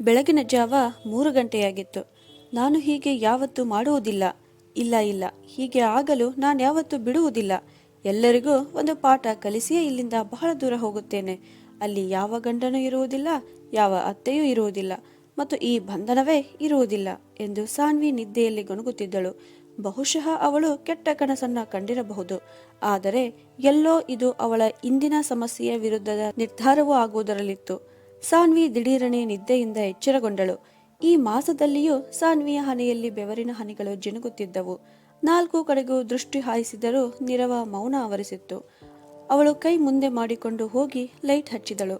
ಬೆಳಗಿನ ಜಾವ ಮೂರು ಗಂಟೆಯಾಗಿತ್ತು. ನಾನು ಹೀಗೆ ಯಾವತ್ತೂ ಮಾಡುವುದಿಲ್ಲ. ಇಲ್ಲ ಇಲ್ಲ. ಹೀಗೆ ಆಗಲು ನಾನು ಯಾವತ್ತೂ ಬಿಡುವುದಿಲ್ಲ. ಎಲ್ಲರಿಗೂ ಒಂದು ಪಾಠ ಕಲಿಸಿಯೇ ಇಲ್ಲಿಂದ ಬಹಳ ದೂರ ಹೋಗುತ್ತೇನೆ. ಅಲ್ಲಿ ಯಾವ ಗಂಡನೂ ಇರುವುದಿಲ್ಲ, ಯಾವ ಅತ್ತೆಯೂ ಇರುವುದಿಲ್ಲ. ಮತ್ತು ಈ ಬಂಧನವೇ ಇರುವುದಿಲ್ಲ ಎಂದು ಸಾನ್ವಿ ನಿದ್ದೆಯಲ್ಲಿ ಗೊಣಗುತ್ತಿದ್ದಳು. ಬಹುಶಃ ಅವಳು ಕೆಟ್ಟ ಕನಸನ್ನ ಕಂಡಿರಬಹುದು. ಆದರೆ ಎಲ್ಲೋ ಇದು ಅವಳ ಇಂದಿನ ಸಮಸ್ಯೆಯ ವಿರುದ್ಧದ ನಿರ್ಧಾರವೂ ಆಗುವುದರಲ್ಲಿತ್ತು. ಸಾನ್ವಿ ದಿಢೀರನೆ ನಿದ್ದೆಯಿಂದ ಎಚ್ಚರಗೊಂಡಳು. ಈ ಮಾಸದಲ್ಲಿಯೂ ಸಾನ್ವಿಯ ಹನೆಯಲ್ಲಿ ಬೆವರಿನ ಹನಿಗಳು ಜಿನುಗುತ್ತಿದ್ದವು. ನಾಲ್ಕು ಕಡೆಗೂ ದೃಷ್ಟಿ ಹಾಯಿಸಿದರೂ ನಿರವ ಮೌನ ಆವರಿಸಿತ್ತು. ಅವಳು ಕೈ ಮುಂದೆ ಮಾಡಿಕೊಂಡು ಹೋಗಿ ಲೈಟ್ ಹಚ್ಚಿದಳು.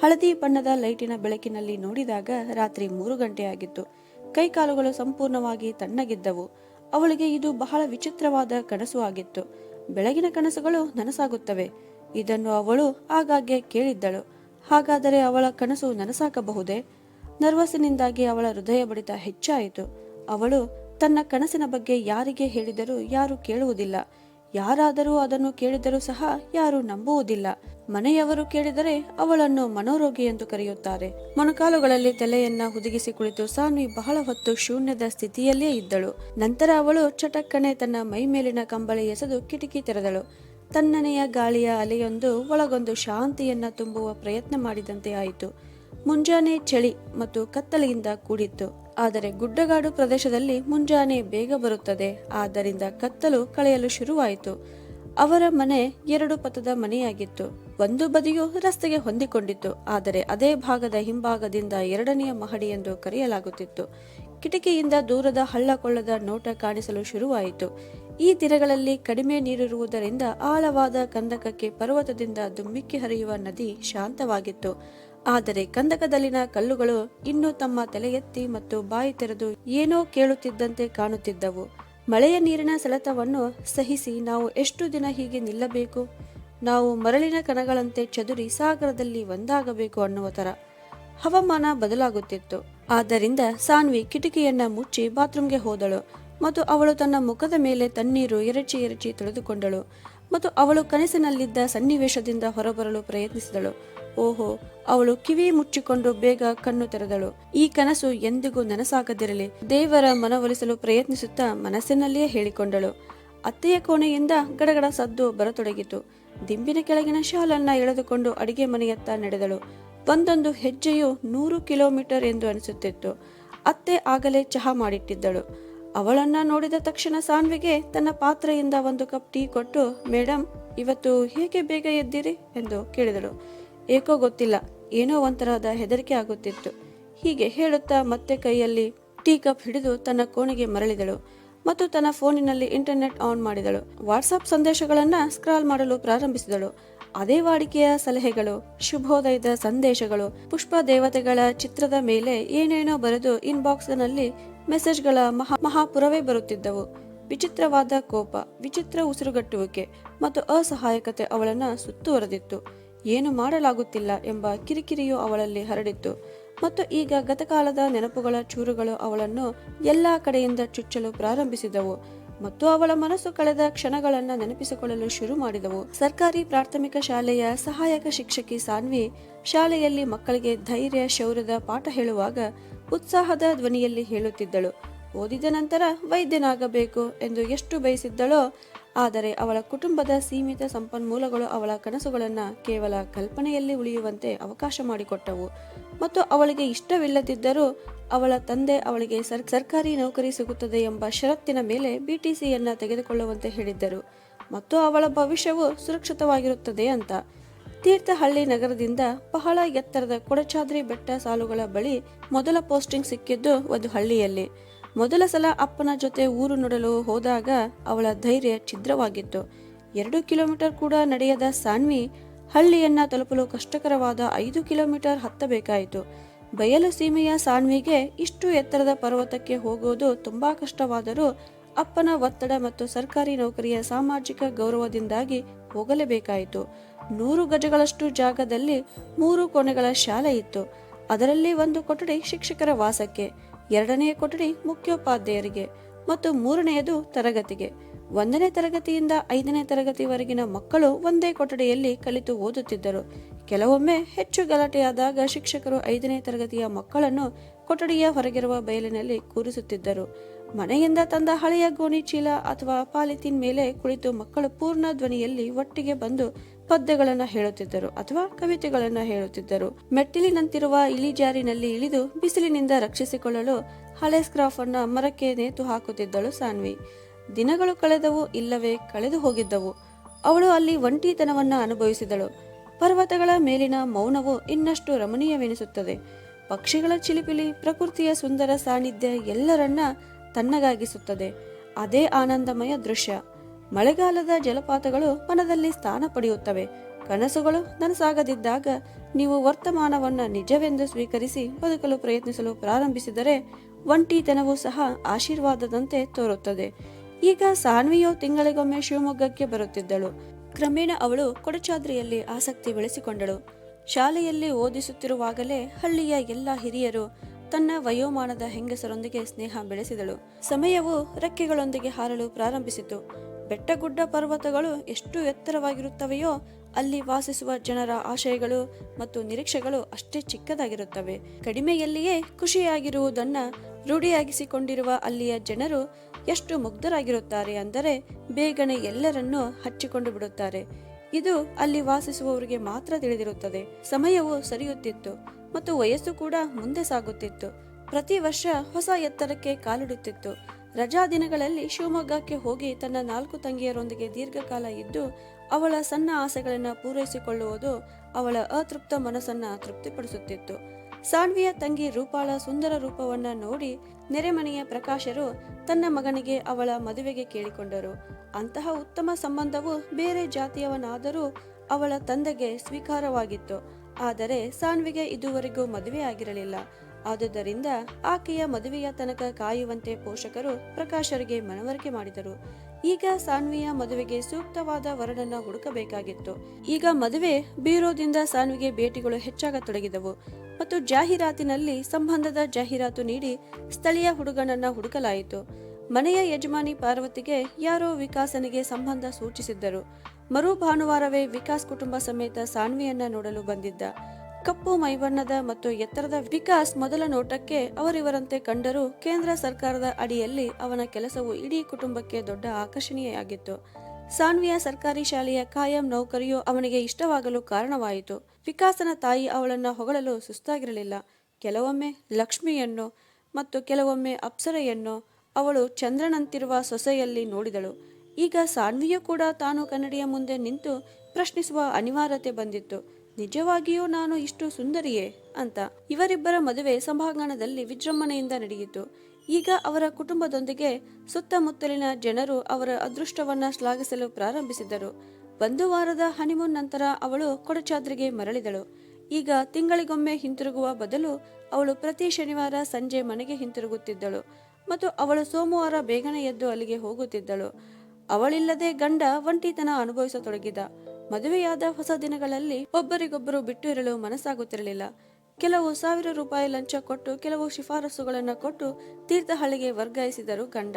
ಹಳದಿ ಬಣ್ಣದ ಲೈಟಿನ ಬೆಳಕಿನಲ್ಲಿ ನೋಡಿದಾಗ ರಾತ್ರಿ ಮೂರು ಗಂಟೆಯಾಗಿತ್ತು ಕೈಕಾಲುಗಳು ಸಂಪೂರ್ಣವಾಗಿ ತಣ್ಣಗಿದ್ದವು. ಅವಳಿಗೆ ಇದು ಬಹಳ ವಿಚಿತ್ರವಾದ ಕನಸು ಆಗಿತ್ತು. ಬೆಳಗಿನ ಕನಸುಗಳು ನನಸಾಗುತ್ತವೆ. ಇದನ್ನು ಅವಳು ಆಗಾಗ್ಗೆ ಕೇಳಿದ್ದಳು. ಹಾಗಾದರೆ ಅವಳ ಕನಸು ನನಸಾಗಬಹುದೇ? ನರ್ವಸ್ನಿಂದಾಗಿ ಅವಳ ಹೃದಯ ಬಡಿತ ಹೆಚ್ಚಾಯಿತು. ಅವಳು ತನ್ನ ಕನಸಿನ ಬಗ್ಗೆ ಯಾರಿಗೆ ಹೇಳಿದರೂ ಯಾರು ಕೇಳುವುದಿಲ್ಲ. ಯಾರಾದರೂ ಅದನ್ನು ಕೇಳಿದರೂ ಸಹ ಯಾರು ನಂಬುವುದಿಲ್ಲ. ಮನೆಯವರು ಕೇಳಿದರೆ ಅವಳನ್ನು ಮನೋರೋಗಿ ಎಂದು ಕರೆಯುತ್ತಾರೆ. ಮೊಣಕಾಲುಗಳಲ್ಲಿ ತಲೆಯನ್ನ ಹುದುಗಿಸಿ ಕುಳಿತು ಸಾನ್ವಿ ಬಹಳ ಹೊತ್ತು ಶೂನ್ಯದ ಸ್ಥಿತಿಯಲ್ಲೇ ಇದ್ದಳು. ನಂತರ ಅವಳು ಚಟಕ್ಕನೆ ತನ್ನ ಮೈ ಮೇಲಿನ ಕಂಬಳಿ ಎಸೆದು ಕಿಟಕಿ ತೆರೆದಳು. ತಣ್ಣನೆಯ ಗಾಳಿಯ ಅಲೆಯೊಂದು ಒಳಗೊಂದು ಶಾಂತಿಯನ್ನ ತುಂಬುವ ಪ್ರಯತ್ನ ಮಾಡಿದಂತೆ ಆಯಿತು. ಮುಂಜಾನೆ ಚಳಿ ಮತ್ತು ಕತ್ತಲೆಯಿಂದ ಕೂಡಿತ್ತು. ಆದರೆ ಗುಡ್ಡಗಾಡು ಪ್ರದೇಶದಲ್ಲಿ ಮುಂಜಾನೆ ಬೇಗ ಬರುತ್ತದೆ. ಆದ್ದರಿಂದ ಕತ್ತಲು ಕಳೆಯಲು ಶುರುವಾಯಿತು. ಅವರ ಮನೆ ಎರಡು ಪಥದ ಮನೆಯಾಗಿತ್ತು. ಒಂದು ಬದಿಯು ರಸ್ತೆಗೆ ಹೊಂದಿಕೊಂಡಿತ್ತು. ಆದರೆ ಅದೇ ಭಾಗದ ಹಿಂಭಾಗದಿಂದ ಎರಡನೆಯ ಮಹಡಿ ಎಂದು ಕರೆಯಲಾಗುತ್ತಿತ್ತು. ಕಿಟಕಿಯಿಂದ ದೂರದ ಹಳ್ಳ ಕೊಳ್ಳದ ನೋಟ ಕಾಣಿಸಲು ಶುರುವಾಯಿತು. ಈ ತೀರಗಳಲ್ಲಿ ಕಡಿಮೆ ನೀರಿರುವುದರಿಂದ ಆಳವಾದ ಕಂದಕಕ್ಕೆ ಪರ್ವತದಿಂದ ದುಮ್ಮಿಕ್ಕಿ ಹರಿಯುವ ನದಿ ಶಾಂತವಾಗಿತ್ತು. ಆದರೆ ಕಂದಕದಲ್ಲಿನ ಕಲ್ಲುಗಳು ಇನ್ನೂ ತಮ್ಮ ತಲೆ ಎತ್ತಿ ಮತ್ತು ಬಾಯಿ ತೆರೆದು ಏನೋ ಕೇಳುತ್ತಿದ್ದಂತೆ ಕಾಣುತ್ತಿದ್ದವು. ಮಳೆಯ ನೀರಿನ ಸೆಳೆತವನ್ನು ಸಹಿಸಿ ನಾವು ಎಷ್ಟು ದಿನ ಹೀಗೆ ನಿಲ್ಲಬೇಕು? ನಾವು ಮರಳಿನ ಕಣಗಳಂತೆ ಚದುರಿ ಸಾಗರದಲ್ಲಿ ಒಂದಾಗಬೇಕು ಅನ್ನುವ ಥರ ಹವಾಮಾನ ಬದಲಾಗುತ್ತಿತ್ತು. ಆದ್ದರಿಂದ ಸಾನ್ವಿ ಕಿಟಕಿಯನ್ನ ಮುಚ್ಚಿ ಬಾತ್ರೂಮ್ಗೆ ಹೋದಳು ಮತ್ತು ಅವಳು ತನ್ನ ಮುಖದ ಮೇಲೆ ತಣ್ಣೀರು ಎರಚಿ ಎರಚಿ ತೊಳೆದುಕೊಂಡಳು ಮತ್ತು ಅವಳು ಕನಸಿನಲ್ಲಿದ್ದ ಸನ್ನಿವೇಶದಿಂದ ಹೊರಬರಲು ಪ್ರಯತ್ನಿಸಿದಳು. ಓಹೋ, ಅವಳು ಕಿವಿ ಮುಚ್ಚಿಕೊಂಡು ಬೇಗ ಕಣ್ಣು ತೆರೆದಳು. ಈ ಕನಸು ಎಂದಿಗೂ ನನಸಾಗದಿರಲಿ. ದೇವರ ಮನವೊಲಿಸಲು ಪ್ರಯತ್ನಿಸುತ್ತಾ ಮನಸ್ಸಿನಲ್ಲಿಯೇ ಹೇಳಿಕೊಂಡಳು. ಅತ್ತೆಯ ಕೋಣೆಯಿಂದ ಗಡಗಡ ಸದ್ದು ಬರತೊಡಗಿತು. ದಿಂಬಿನ ಕೆಳಗಿನ ಶಾಲನ್ನ ಎಳೆದುಕೊಂಡು ಅಡಿಗೆ ಮನೆಯತ್ತ ನಡೆದಳು. ಒಂದೊಂದು ಹೆಜ್ಜೆಯು ನೂರು ಕಿಲೋಮೀಟರ್ ಎಂದು ಅನಿಸುತ್ತಿತ್ತು. ಅತ್ತೆ ಆಗಲೇ ಚಹಾ ಮಾಡಿಟ್ಟಿದ್ದಳು. ಅವಳನ್ನ ನೋಡಿದ ತಕ್ಷಣ ಸಾನ್ವಿಗೆ ತನ್ನ ಪಾತ್ರೆಯಿಂದ ಒಂದು ಕಪ್ ಟೀ ಕೊಟ್ಟು ಮೇಡಮ್ ಇವತ್ತು ಹೇಗೆ ಬೇಗ ಎದ್ದಿರಿ? ಎಂದು ಕೇಳಿದಳು. ಏಕೋ ಗೊತ್ತಿಲ್ಲ. ಏನೋ ಒಂಥರದ ಹೆದರಿಕೆ ಆಗುತ್ತಿತ್ತು. ಹೀಗೆ ಹೇಳುತ್ತಾ ಮತ್ತೆ ಕೈಯಲ್ಲಿ ಟೀ ಕಪ್ ಹಿಡಿದು ತನ್ನ ಕೋಣೆಗೆ ಮರಳಿದಳು. ಮತ್ತು ತನ್ನ ಫೋನಿನಲ್ಲಿ ಇಂಟರ್ನೆಟ್ ಆನ್ ಮಾಡಿದಳು. ವಾಟ್ಸಾಪ್ ಸಂದೇಶಗಳನ್ನ ಸ್ಕ್ರಾಲ್ ಮಾಡಲು ಪ್ರಾರಂಭಿಸಿದಳು. ಅದೇ ವಾಡಿಕೆಯ ಸಲಹೆಗಳು, ಶುಭೋದಯದ ಸಂದೇಶಗಳು, ಪುಷ್ಪ ದೇವತೆಗಳ ಚಿತ್ರದ ಮೇಲೆ ಏನೇನೋ ಬರೆದು ಇನ್ಬಾಕ್ಸ್ನಲ್ಲಿ ಮೆಸೇಜ್ಗಳ ಮಹಾ ಮಹಾಪುರವೇ ಬರುತ್ತಿದ್ದವು. ವಿಚಿತ್ರವಾದ ಕೋಪ, ವಿಚಿತ್ರ ಉಸಿರುಗಟ್ಟುವಿಕೆ ಮತ್ತು ಅಸಹಾಯಕತೆ ಅವಳನ್ನ ಸುತ್ತುವರೆದಿತ್ತು. ಏನು ಮಾಡಲಾಗುತ್ತಿಲ್ಲ ಎಂಬ ಕಿರಿಕಿರಿಯು ಅವಳಲ್ಲಿ ಹರಡಿತ್ತು. ಮತ್ತು ಈಗ ಗತಕಾಲದ ನೆನಪುಗಳ ಚೂರುಗಳು ಅವಳನ್ನು ಎಲ್ಲಾ ಕಡೆಯಿಂದ ಚುಚ್ಚಲು ಪ್ರಾರಂಭಿಸಿದವು ಮತ್ತು ಅವಳ ಮನಸ್ಸು ಕಳೆದ ಕ್ಷಣಗಳನ್ನು ನೆನಪಿಸಿಕೊಳ್ಳಲು ಶುರು ಮಾಡಿದವು. ಸರ್ಕಾರಿ ಪ್ರಾಥಮಿಕ ಶಾಲೆಯ ಸಹಾಯಕ ಶಿಕ್ಷಕಿ ಸಾನ್ವಿ ಶಾಲೆಯಲ್ಲಿ ಮಕ್ಕಳಿಗೆ ಧೈರ್ಯ, ಶೌರ್ಯದ ಪಾಠ ಹೇಳುವಾಗ ಉತ್ಸಾಹದ ಧ್ವನಿಯಲ್ಲಿ ಹೇಳುತ್ತಿದ್ದಳು. ಓದಿದ ನಂತರ ವೈದ್ಯನಾಗಬೇಕು ಎಂದು ಎಷ್ಟು ಬಯಸಿದ್ದಳೋ ಆದರೆ ಅವಳ ಕುಟುಂಬದ ಸೀಮಿತ ಸಂಪನ್ಮೂಲಗಳು ಅವಳ ಕನಸುಗಳನ್ನು ಕೇವಲ ಕಲ್ಪನೆಯಲ್ಲಿ ಉಳಿಯುವಂತೆ ಅವಕಾಶ ಮಾಡಿಕೊಟ್ಟವು. ಮತ್ತು ಅವಳಿಗೆ ಇಷ್ಟವಿಲ್ಲದಿದ್ದರೂ ಅವಳ ತಂದೆ ಅವಳಿಗೆ ಸರ್, ಸರ್ಕಾರಿ ನೌಕರಿ ಸಿಗುತ್ತದೆ ಎಂಬ ಷರತ್ತಿನ ಮೇಲೆ ಬಿಟಿಸಿಯನ್ನ ತೆಗೆದುಕೊಳ್ಳುವಂತೆ ಹೇಳಿದ್ದರು. ಮತ್ತು ಅವಳ ಭವಿಷ್ಯವು ಸುರಕ್ಷಿತವಾಗಿರುತ್ತದೆ ಅಂತ. ತೀರ್ಥಹಳ್ಳಿ ನಗರದಿಂದ ಬಹಳ ಎತ್ತರದ ಕೊಡಚಾದ್ರಿ ಬೆಟ್ಟ ಸಾಲುಗಳ ಬಳಿ ಮೊದಲ ಪೋಸ್ಟಿಂಗ್ ಸಿಕ್ಕಿದ್ದು ಒಂದು ಹಳ್ಳಿಯಲ್ಲಿ ಮೊದಲ ಸಲ ಅಪ್ಪನ ಜೊತೆ ಊರು ನೋಡಲು ಹೋದಾಗ ಅವಳ ಧೈರ್ಯ ಛಿದ್ರವಾಗಿತ್ತು. ಎರಡು ಕಿಲೋಮೀಟರ್ ಕೂಡ ನಡೆಯದ ಸಾನ್ವಿ ಹಳ್ಳಿಯನ್ನ ತಲುಪಲು ಕಷ್ಟಕರವಾದ ಐದು ಕಿಲೋಮೀಟರ್ ಹತ್ತಬೇಕಾಯಿತು. ಬಯಲು ಸೀಮೆಯ ಸಾನ್ವಿಗೆ ಇಷ್ಟು ಎತ್ತರದ ಪರ್ವತಕ್ಕೆ ಹೋಗೋದು ತುಂಬಾ ಕಷ್ಟವಾದರೂ ಅಪ್ಪನ ಒತ್ತಡ ಮತ್ತು ಸರ್ಕಾರಿ ನೌಕರಿಯ ಸಾಮಾಜಿಕ ಗೌರವದಿಂದಾಗಿ ಹೋಗಲೇಬೇಕಾಯಿತು. ನೂರು ಗಜಗಳಷ್ಟು ಜಾಗದಲ್ಲಿ ಮೂರು ಕೋಣೆಗಳ ಶಾಲೆ ಇತ್ತು. ಅದರಲ್ಲಿ ಒಂದು ಕೊಠಡಿ ಶಿಕ್ಷಕರ ವಾಸಕ್ಕೆ. ಎರಡನೆಯ ಕೊಠಡಿ ಮುಖ್ಯೋಪಾಧ್ಯಾಯರಿಗೆ ಮತ್ತು ಮೂರನೆಯದು ತರಗತಿಗೆ. ಒಂದನೇ ತರಗತಿಯಿಂದ ಐದನೇ ತರಗತಿವರೆಗಿನ ಮಕ್ಕಳು ಒಂದೇ ಕೊಠಡಿಯಲ್ಲಿ ಕಲಿತು ಓದುತ್ತಿದ್ದರು. ಕೆಲವೊಮ್ಮೆ ಹೆಚ್ಚು ಗಲಾಟೆಯಾದಾಗ ಶಿಕ್ಷಕರು ಐದನೇ ತರಗತಿಯ ಮಕ್ಕಳನ್ನು ಕೊಠಡಿಯ ಹೊರಗಿರುವ ಬಯಲಿನಲ್ಲಿ ಕೂರಿಸುತ್ತಿದ್ದರು. ಮನೆಯಿಂದ ತಂದ ಹಳೆಯ ಗೋಣಿ ಚೀಲ ಅಥವಾ ಪಾಲಿಥೀನ್ ಮೇಲೆ ಕುಳಿತು ಮಕ್ಕಳು ಪೂರ್ಣ ಧ್ವನಿಯಲ್ಲಿ ಒಟ್ಟಿಗೆ ಬಂದು ಪದ್ಯಗಳನ್ನು ಹೇಳುತ್ತಿದ್ದರು ಅಥವಾ ಕವಿತೆಗಳನ್ನು ಹೇಳುತ್ತಿದ್ದರು. ಮೆಟ್ಟಿಲಿನಂತಿರುವ ಇಳಿಜಾರಿನಲ್ಲಿ ಇಳಿದು ಬಿಸಿಲಿನಿಂದ ರಕ್ಷಿಸಿಕೊಳ್ಳಲು ಹಳೆ ಸ್ಕ್ರಾಫ್ ಮರಕ್ಕೆ ನೇತು ಹಾಕುತ್ತಿದ್ದಳು ಸಾನ್ವಿ. ದಿನಗಳು ಕಳೆದವು, ಇಲ್ಲವೇ ಕಳೆದು ಹೋಗಿದ್ದವು. ಅವಳು ಅಲ್ಲಿ ಒಂಟಿತನವನ್ನ ಅನುಭವಿಸಿದಳು. ಪರ್ವತಗಳ ಮೇಲಿನ ಮೌನವು ಇನ್ನಷ್ಟು ರಮಣೀಯವೆನಿಸುತ್ತದೆ. ಪಕ್ಷಿಗಳ ಚಿಲಿಪಿಲಿ ಪ್ರಕೃತಿಯ ಸುಂದರ ಸಾನ್ನಿಧ್ಯ ಎಲ್ಲರನ್ನ ತನ್ನಗಾಗಿಸುತ್ತದೆ ಅದೇ ಆನಂದಮಯ ದೃಶ್ಯ. ಮಳೆಗಾಲದ ಜಲಪಾತಗಳು ಮನದಲ್ಲಿ ಸ್ಥಾನ ಪಡೆಯುತ್ತವೆ. ಕನಸುಗಳು ನನಸಾಗದಿದ್ದಾಗ ನೀವು ವರ್ತಮಾನವನ್ನ ನಿಜವೆಂದು ಸ್ವೀಕರಿಸಿ ಬದುಕಲು ಪ್ರಯತ್ನಿಸಲು ಪ್ರಾರಂಭಿಸಿದರೆ ಒಂಟಿತನವೂ ಸಹ ಆಶೀರ್ವಾದದಂತೆ ತೋರುತ್ತದೆ. ಈಗ ಸಾನ್ವಿಯು ತಿಂಗಳಿಗೊಮ್ಮೆ ಶಿವಮೊಗ್ಗಕ್ಕೆ ಬರುತ್ತಿದ್ದಳು. ಕ್ರಮೇಣ ಅವಳು ಕೊಡಚಾದ್ರಿಯಲ್ಲಿ ಆಸಕ್ತಿ ಬೆಳೆಸಿಕೊಂಡಳು. ಶಾಲೆಯಲ್ಲಿ ಓದಿಸುತ್ತಿರುವಾಗಲೇ ಹಳ್ಳಿಯ ಎಲ್ಲ ಹಿರಿಯರು ತನ್ನ ವಯೋಮಾನದ ಹೆಂಗಸರೊಂದಿಗೆ ಸ್ನೇಹ ಬೆಳೆಸಿದಳು. ಸಮಯವು ರೆಕ್ಕೆಗಳೊಂದಿಗೆ ಹಾರಲು ಪ್ರಾರಂಭಿಸಿತು. ಬೆಟ್ಟಗುಡ್ಡ ಪರ್ವತಗಳು ಎಷ್ಟು ಎತ್ತರವಾಗಿರುತ್ತವೆಯೋ ಅಲ್ಲಿ ವಾಸಿಸುವ ಜನರ ಆಶಯಗಳು ಮತ್ತು ನಿರೀಕ್ಷೆಗಳು ಅಷ್ಟೇ ಚಿಕ್ಕದಾಗಿರುತ್ತವೆ. ಕಡಿಮೆಯಲ್ಲಿಯೇ ಖುಷಿಯಾಗಿರುವುದನ್ನ ರೂಢಿಯಾಗಿಸಿಕೊಂಡಿರುವ ಅಲ್ಲಿಯ ಜನರು ಎಷ್ಟು ಮುಗ್ಧರಾಗಿರುತ್ತಾರೆ ಅಂದರೆ ಬೇಗನೆ ಎಲ್ಲರನ್ನೂ ಹಚ್ಚಿಕೊಂಡು ಬಿಡುತ್ತಾರೆ. ಇದು ಅಲ್ಲಿ ವಾಸಿಸುವವರಿಗೆ ಮಾತ್ರ ತಿಳಿದಿರುತ್ತದೆ. ಸಮಯವು ಸರಿಯುತ್ತಿತ್ತು ಮತ್ತು ವಯಸ್ಸು ಕೂಡ ಮುಂದೆ ಸಾಗುತ್ತಿತ್ತು. ಪ್ರತಿ ವರ್ಷ ಹೊಸ ಎತ್ತರಕ್ಕೆ ಕಾಲಿಡುತ್ತಿತ್ತು. ರಜಾ ದಿನಗಳಲ್ಲಿ ಶಿವಮೊಗ್ಗಕ್ಕೆ ಹೋಗಿ ತನ್ನ ನಾಲ್ಕು ತಂಗಿಯರೊಂದಿಗೆ ದೀರ್ಘಕಾಲ ಇದ್ದು, ಅವಳ ಸಣ್ಣ ಆಸೆಗಳನ್ನು ಪೂರೈಸಿಕೊಳ್ಳುವುದು ಅವಳ ಅತೃಪ್ತ ಮನಸ್ಸನ್ನ ತೃಪ್ತಿಪಡಿಸುತ್ತಿತ್ತು. ಸಾನ್ವಿಯ ತಂಗಿ ರೂಪಾಳ ಸುಂದರ ರೂಪವನ್ನ ನೋಡಿ ನೆರೆಮನೆಯ ಪ್ರಕಾಶರು ತನ್ನ ಮಗನಿಗೆ ಅವಳ ಮದುವೆಗೆ ಕೇಳಿಕೊಂಡರು. ಅಂತಹ ಉತ್ತಮ ಸಂಬಂಧವು ಬೇರೆ ಜಾತಿಯವನಾದರೂ ಅವಳ ತಂದೆಗೆ ಸ್ವೀಕಾರವಾಗಿತ್ತು. ಆದರೆ ಸಾನ್ವಿಗೆ ಇದುವರೆಗೂ ಮದುವೆ ಆಗಿರಲಿಲ್ಲ ಆದುದರಿಂದ ಆಕೆಯ ಮದುವೆಯ ತನಕ ಕಾಯುವಂತೆ ಪೋಷಕರು ಪ್ರಕಾಶರಿಗೆ ಮನವರಿಕೆ ಮಾಡಿದರು. ಈಗ ಸಾನ್ವಿಯ ಮದುವೆಗೆ ಸೂಕ್ತವಾದ ವರನನ್ನ ಹುಡುಕಬೇಕಾಗಿತ್ತು. ಈಗ ಮದುವೆ ಬೀರೋದಿಂದ ಸಾನ್ವಿಗೆ ಭೇಟಿಗಳು ಹೆಚ್ಚಾಗತೊಡಗಿದವು ಮತ್ತು ಜಾಹೀರಾತಿನಲ್ಲಿ ಸಂಬಂಧದ ಜಾಹೀರಾತು ನೀಡಿ ಸ್ಥಳೀಯ ಹುಡುಗನನ್ನ ಹುಡುಕಲಾಯಿತು. ಮನೆಯ ಯಜಮಾನಿ ಪಾರ್ವತಿಗೆ ಯಾರೋ ವಿಕಾಸನಿಗೆ ಸಂಬಂಧ ಸೂಚಿಸಿದ್ದರು. ಮರು ಭಾನುವಾರವೇ ವಿಕಾಸ್ ಕುಟುಂಬ ಸಮೇತ ಸಾನ್ವಿಯನ್ನ ನೋಡಲು ಬಂದಿದ್ದ. ಕಪ್ಪು ಮೈಬಣ್ಣದ ಮತ್ತು ಎತ್ತರದ ವಿಕಾಸ್ ಮೊದಲ ನೋಟಕ್ಕೆ ಅವರಿವರಂತೆ ಕಂಡರೂ ಕೇಂದ್ರ ಸರ್ಕಾರದ ಅಡಿಯಲ್ಲಿ ಅವನ ಕೆಲಸವು ಇಡೀ ಕುಟುಂಬಕ್ಕೆ ದೊಡ್ಡ ಆಕರ್ಷಣೀಯಾಗಿತ್ತು ಸಾನ್ವಿಯ ಸರ್ಕಾರಿ ಶಾಲೆಯ ಕಾಯಂ ನೌಕರಿಯು ಅವನಿಗೆ ಇಷ್ಟವಾಗಲು ಕಾರಣವಾಯಿತು. ವಿಕಾಸನ ತಾಯಿ ಅವಳನ್ನ ಹೊಗಳಲು ಸುಸ್ತಾಗಿರಲಿಲ್ಲ. ಕೆಲವೊಮ್ಮೆ ಲಕ್ಷ್ಮಿಯನ್ನು ಮತ್ತು ಕೆಲವೊಮ್ಮೆ ಅಪ್ಸರೆಯನ್ನು ಅವಳು ಚಂದ್ರನಂತಿರುವ ಸೊಸೆಯಲ್ಲಿ ನೋಡಿದಳು. ಈಗ ಸಾನ್ವಿಯು ಕೂಡ ತಾನು ಕನ್ನಡಿಯ ಮುಂದೆ ನಿಂತು ಪ್ರಶ್ನಿಸುವ ಅನಿವಾರ್ಯತೆ ಬಂದಿತ್ತು. ನಿಜವಾಗಿಯೂ ನಾನು ಇಷ್ಟು ಸುಂದರಿಯೇ? ಅಂತ ಇವರಿಬ್ಬರ ಮದುವೆ ಸಭಾಂಗಣದಲ್ಲಿ ವಿಜೃಂಭಣೆಯಿಂದ ನಡೆಯಿತು. ಈಗ ಅವರ ಕುಟುಂಬದೊಂದಿಗೆ ಸುತ್ತಮುತ್ತಲಿನ ಜನರು ಅವರ ಅದೃಷ್ಟವನ್ನ ಶ್ಲಾಘಿಸಲು ಪ್ರಾರಂಭಿಸಿದರು ಒಂದು ವಾರದ ಹನಿಮೂನ್ ನಂತರ ಅವಳು ಕೊಡಚಾದ್ರಿಗೆ ಮರಳಿದಳು. ಈಗ ತಿಂಗಳಿಗೊಮ್ಮೆ ಹಿಂತಿರುಗುವ ಬದಲು ಅವಳು ಪ್ರತಿ ಶನಿವಾರ ಸಂಜೆ ಮನೆಗೆ ಹಿಂತಿರುಗುತ್ತಿದ್ದಳು ಮತ್ತು ಅವಳು ಸೋಮವಾರ ಬೇಗನೆ ಎದ್ದು ಅಲ್ಲಿಗೆ ಹೋಗುತ್ತಿದ್ದಳು. ಅವಳಿಲ್ಲದೆ ಗಂಡ ಒಂಟಿತನ ಅನುಭವಿಸತೊಡಗಿದ. ಮದುವೆಯಾದ ಹೊಸ ದಿನಗಳಲ್ಲಿ ಒಬ್ಬರಿಗೊಬ್ಬರು ಬಿಟ್ಟು ಇರಲು ಮನಸ್ಸಾಗುತ್ತಿರಲಿಲ್ಲ. ಕೆಲವು ಸಾವಿರ ರೂಪಾಯಿ ಲಂಚ ಕೊಟ್ಟು, ಕೆಲವು ಶಿಫಾರಸುಗಳನ್ನು ಕೊಟ್ಟು ತೀರ್ಥಹಳ್ಳಿಗೆ ವರ್ಗಾಯಿಸಿದರು ಗಂಡ.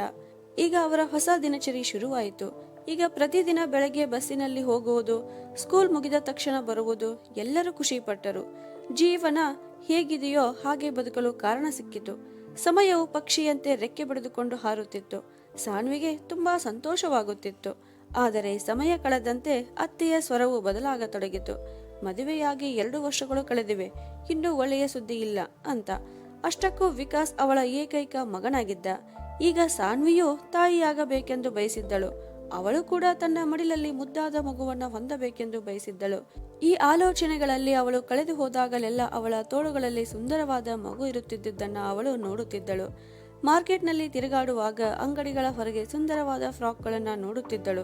ಈಗ ಅವರ ಹೊಸ ದಿನಚರಿ ಶುರುವಾಯಿತು. ಈಗ ಪ್ರತಿದಿನ ಬೆಳಗ್ಗೆ ಬಸ್ಸಿನಲ್ಲಿ ಹೋಗುವುದು, ಸ್ಕೂಲ್ ಮುಗಿದ ತಕ್ಷಣ ಬರುವುದು ಎಲ್ಲರೂ ಖುಷಿ ಪಟ್ಟರು ಜೀವನ ಹೇಗಿದೆಯೋ ಹಾಗೆ ಬದುಕಲು ಕಾರಣ ಸಿಕ್ಕಿತು. ಸಮಯವು ಪಕ್ಷಿಯಂತೆ ರೆಕ್ಕೆ ಬಡಿದುಕೊಂಡು ಹಾರುತ್ತಿತ್ತು. ಸಾನ್ವಿಗೆ ತುಂಬಾ ಸಂತೋಷವಾಗುತ್ತಿತ್ತು. ಆದರೆ ಸಮಯ ಕಳೆದಂತೆ ಅತ್ತೆಯ ಸ್ವರವು ಬದಲಾಗತೊಡಗಿತು. ಮದುವೆಯಾಗಿ ಎರಡು ವರ್ಷಗಳು ಕಳೆದಿವೆ. ಇನ್ನೂ ಒಳ್ಳೆಯ ಸುದ್ದಿ ಇಲ್ಲ ಅಂತ. ಅಷ್ಟಕ್ಕೂ ವಿಕಾಸ್ ಅವಳ ಏಕೈಕ ಮಗನಾಗಿದ್ದ. ಈಗ ಸಾನ್ವಿಯು ತಾಯಿಯಾಗಬೇಕೆಂದು ಬಯಸಿದ್ದಳು. ಅವಳು ಕೂಡ ತನ್ನ ಮಡಿಲಲ್ಲಿ ಮುದ್ದಾದ ಮಗುವನ್ನು ಹೊಂದಬೇಕೆಂದು ಬಯಸಿದ್ದಳು. ಈ ಆಲೋಚನೆಗಳಲ್ಲಿ ಅವಳು ಕಳೆದು ಹೋದಾಗಲೆಲ್ಲ ಅವಳ ತೋಳುಗಳಲ್ಲಿ ಸುಂದರವಾದ ಮಗು ಇರುತ್ತಿದ್ದುದನ್ನು ಅವಳು ನೋಡುತ್ತಿದ್ದಳು. ಮಾರ್ಕೆಟ್ನಲ್ಲಿ ತಿರುಗಾಡುವಾಗ ಅಂಗಡಿಗಳ ಹೊರಗೆ ಸುಂದರವಾದ ಫ್ರಾಕ್ಗಳನ್ನು ನೋಡುತ್ತಿದ್ದಳು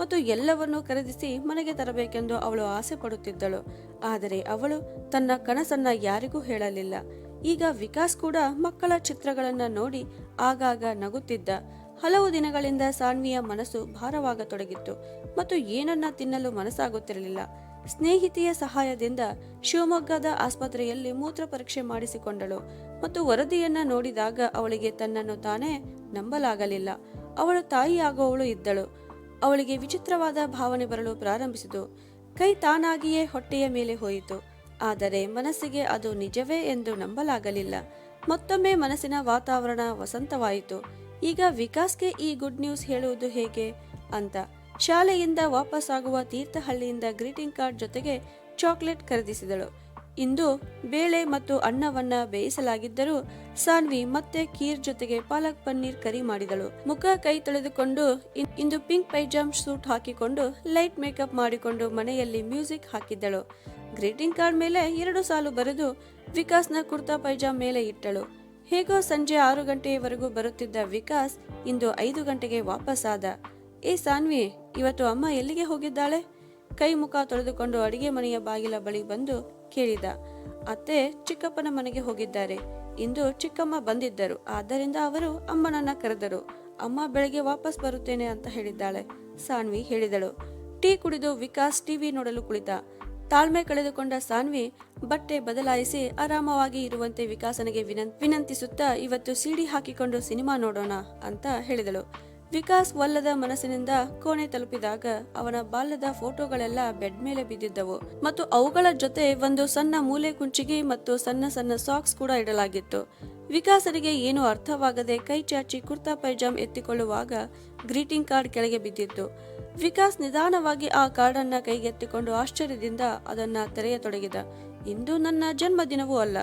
ಮತ್ತು ಎಲ್ಲವನ್ನೂ ಖರೀದಿಸಿ ಮನೆಗೆ ತರಬೇಕೆಂದು ಅವಳು ಆಸೆ ಪಡುತ್ತಿದ್ದಳು. ಆದರೆ ಅವಳು ತನ್ನ ಕನಸನ್ನ ಯಾರಿಗೂ ಹೇಳಲಿಲ್ಲ. ಈಗ ವಿಕಾಸ್ ಕೂಡ ಮಕ್ಕಳ ಚಿತ್ರಗಳನ್ನು ನೋಡಿ ಆಗಾಗ ನಗುತ್ತಿದ್ದ. ಹಲವು ದಿನಗಳಿಂದ ಸಾನ್ವಿಯ ಮನಸ್ಸು ಭಾರವಾಗತೊಡಗಿತ್ತು ಮತ್ತು ಏನನ್ನ ತಿನ್ನಲು ಮನಸ್ಸಾಗುತ್ತಿರಲಿಲ್ಲ. ಸ್ನೇಹಿತೆಯ ಸಹಾಯದಿಂದ ಶಿವಮೊಗ್ಗದ ಆಸ್ಪತ್ರೆಯಲ್ಲಿ ಮೂತ್ರ ಪರೀಕ್ಷೆ ಮಾಡಿಸಿಕೊಂಡಳು ಮತ್ತು ವರದಿಯನ್ನ ನೋಡಿದಾಗ ಅವಳಿಗೆ ತನ್ನನ್ನು ತಾನೇ ನಂಬಲಾಗಲಿಲ್ಲ. ಅವಳು ತಾಯಿಯಾಗುವವಳು ಇದ್ದಳು. ಅವಳಿಗೆ ವಿಚಿತ್ರವಾದ ಭಾವನೆ ಬರಲು ಪ್ರಾರಂಭಿಸಿತು. ಕೈ ತಾನಾಗಿಯೇ ಹೊಟ್ಟೆಯ ಮೇಲೆ ಹೋಯಿತು. ಆದರೆ ಮನಸ್ಸಿಗೆ ಅದು ನಿಜವೇ ಎಂದು ನಂಬಲಾಗಲಿಲ್ಲ. ಮತ್ತೊಮ್ಮೆ ಮನಸ್ಸಿನ ವಾತಾವರಣ ವಸಂತವಾಯಿತು. ಈಗ ವಿಕಾಸ್ಗೆ ಈ ಗುಡ್ ನ್ಯೂಸ್ ಹೇಳುವುದು ಹೇಗೆ? ಅಂತ ಶಾಲೆಯಿಂದ ವಾಪಸ್ಸಾಗುವ ತೀರ್ಥಹಳ್ಳಿಯಿಂದ ಗ್ರೀಟಿಂಗ್ ಕಾರ್ಡ್ ಜೊತೆಗೆ ಚಾಕ್ಲೇಟ್ ಖರೀದಿಸಿದಳು. ಇಂದು ಬೇಳೆ ಮತ್ತು ಅನ್ನವನ್ನ ಬೇಯಿಸಲಾಗಿದ್ದರೂ ಸಾನ್ವಿ ಮತ್ತೆ ಖೀರ್ ಜೊತೆಗೆ ಪಾಲಕ್ ಪನ್ನೀರ್ ಕರಿ ಮಾಡಿದಳು. ಮುಖ ಕೈ ತೊಳೆದುಕೊಂಡು ಇಂದು ಪಿಂಕ್ ಪೈಜಾಮ್ ಸೂಟ್ ಹಾಕಿಕೊಂಡು ಲೈಟ್ ಮೇಕಪ್ ಮಾಡಿಕೊಂಡು ಮನೆಯಲ್ಲಿ ಮ್ಯೂಸಿಕ್ ಹಾಕಿದ್ದಳು. ಗ್ರೀಟಿಂಗ್ ಕಾರ್ಡ್ ಮೇಲೆ ಎರಡು ಸಾಲು ಬರೆದು ವಿಕಾಸ್ನ ಕುರ್ತಾ ಪೈಜಾಮ್ ಮೇಲೆ ಇಟ್ಟಳು. ಹೇಗೋ ಸಂಜೆ ಆರು ಗಂಟೆಯವರೆಗೂ ಬರುತ್ತಿದ್ದ ವಿಕಾಸ್ ಇಂದು ಐದು ಗಂಟೆಗೆ ವಾಪಸ್ಸಾದ. ಏ ಸಾನ್ವಿ ಇವತ್ತು ಅಮ್ಮ ಎಲ್ಲಿಗೆ ಹೋಗಿದ್ದಾಳೆ? ಕೈ ಮುಖ ತೊಳೆದುಕೊಂಡು ಅಡಿಗೆ ಮನೆಯ ಬಾಗಿಲ ಬಳಿ ಬಂದು ಕೇಳಿದ. ಅತ್ತೆ ಚಿಕ್ಕಪ್ಪನ ಮನೆಗೆ ಹೋಗಿದ್ದಾರೆ. ಇಂದು ಚಿಕ್ಕಮ್ಮ ಬಂದಿದ್ದರು. ಆದ್ದರಿಂದ ಅವರು ಅಮ್ಮನನ್ನ ಕರೆದರು. ಅಮ್ಮ ಬೆಳಗ್ಗೆ ವಾಪಸ್ ಬರುತ್ತೇನೆ ಅಂತ ಹೇಳಿದ್ದಾಳೆ. ಸಾನ್ವಿ ಹೇಳಿದಳು. ಟೀ ಕುಡಿದು ವಿಕಾಸ್ ಟಿವಿ ನೋಡಲು ಕುಳಿತ. ತಾಳ್ಮೆ ಕಳೆದುಕೊಂಡ ಸಾನ್ವಿ ಬಟ್ಟೆ ಬದಲಾಯಿಸಿ ಆರಾಮವಾಗಿ ಇರುವಂತೆ ವಿಕಾಸನಿಗೆ ವಿನಂ ವಿನಂತಿಸುತ್ತಾ, ಇವತ್ತು ಸಿಡಿ ಹಾಕಿಕೊಂಡು ಸಿನಿಮಾ ನೋಡೋಣ ಅಂತ ಹೇಳಿದಳು. ವಿಕಾಸ್ ವಲ್ಲದ ಮನಸ್ಸಿನಿಂದ ಕೋಣೆ ತಲುಪಿದಾಗ ಅವನ ಬಾಲ್ಯದ ಫೋಟೋಗಳೆಲ್ಲ ಬೆಡ್ ಮೇಲೆ ಬಿದ್ದಿದ್ದವು ಮತ್ತು ಅವುಗಳ ಜೊತೆ ಒಂದು ಸಣ್ಣ ಮೂಲೆ ಕುಂಚಿಗೆ ಮತ್ತು ಸಣ್ಣ ಸಣ್ಣ ಸಾಕ್ಸ್ ಕೂಡ ಇಡಲಾಗಿತ್ತು. ವಿಕಾಸನಿಗೆ ಏನು ಅರ್ಥವಾಗದೆ ಕೈ ಚಾಚಿ ಕುರ್ತಾ ಪೈಜಾಮ್ ಎತ್ತಿಕೊಳ್ಳುವಾಗ ಗ್ರೀಟಿಂಗ್ ಕಾರ್ಡ್ ಕೆಳಗೆ ಬಿದ್ದಿತ್ತು. ವಿಕಾಸ್ ನಿಧಾನವಾಗಿ ಆ ಕಾರ್ಡನ್ನ ಕೈಗೆತ್ತಿಕೊಂಡು ಆಶ್ಚರ್ಯದಿಂದ ಅದನ್ನ ತೆರೆಯತೊಡಗಿದ. ಇಂದು ನನ್ನ ಜನ್ಮದಿನವೂ ಅಲ್ಲ.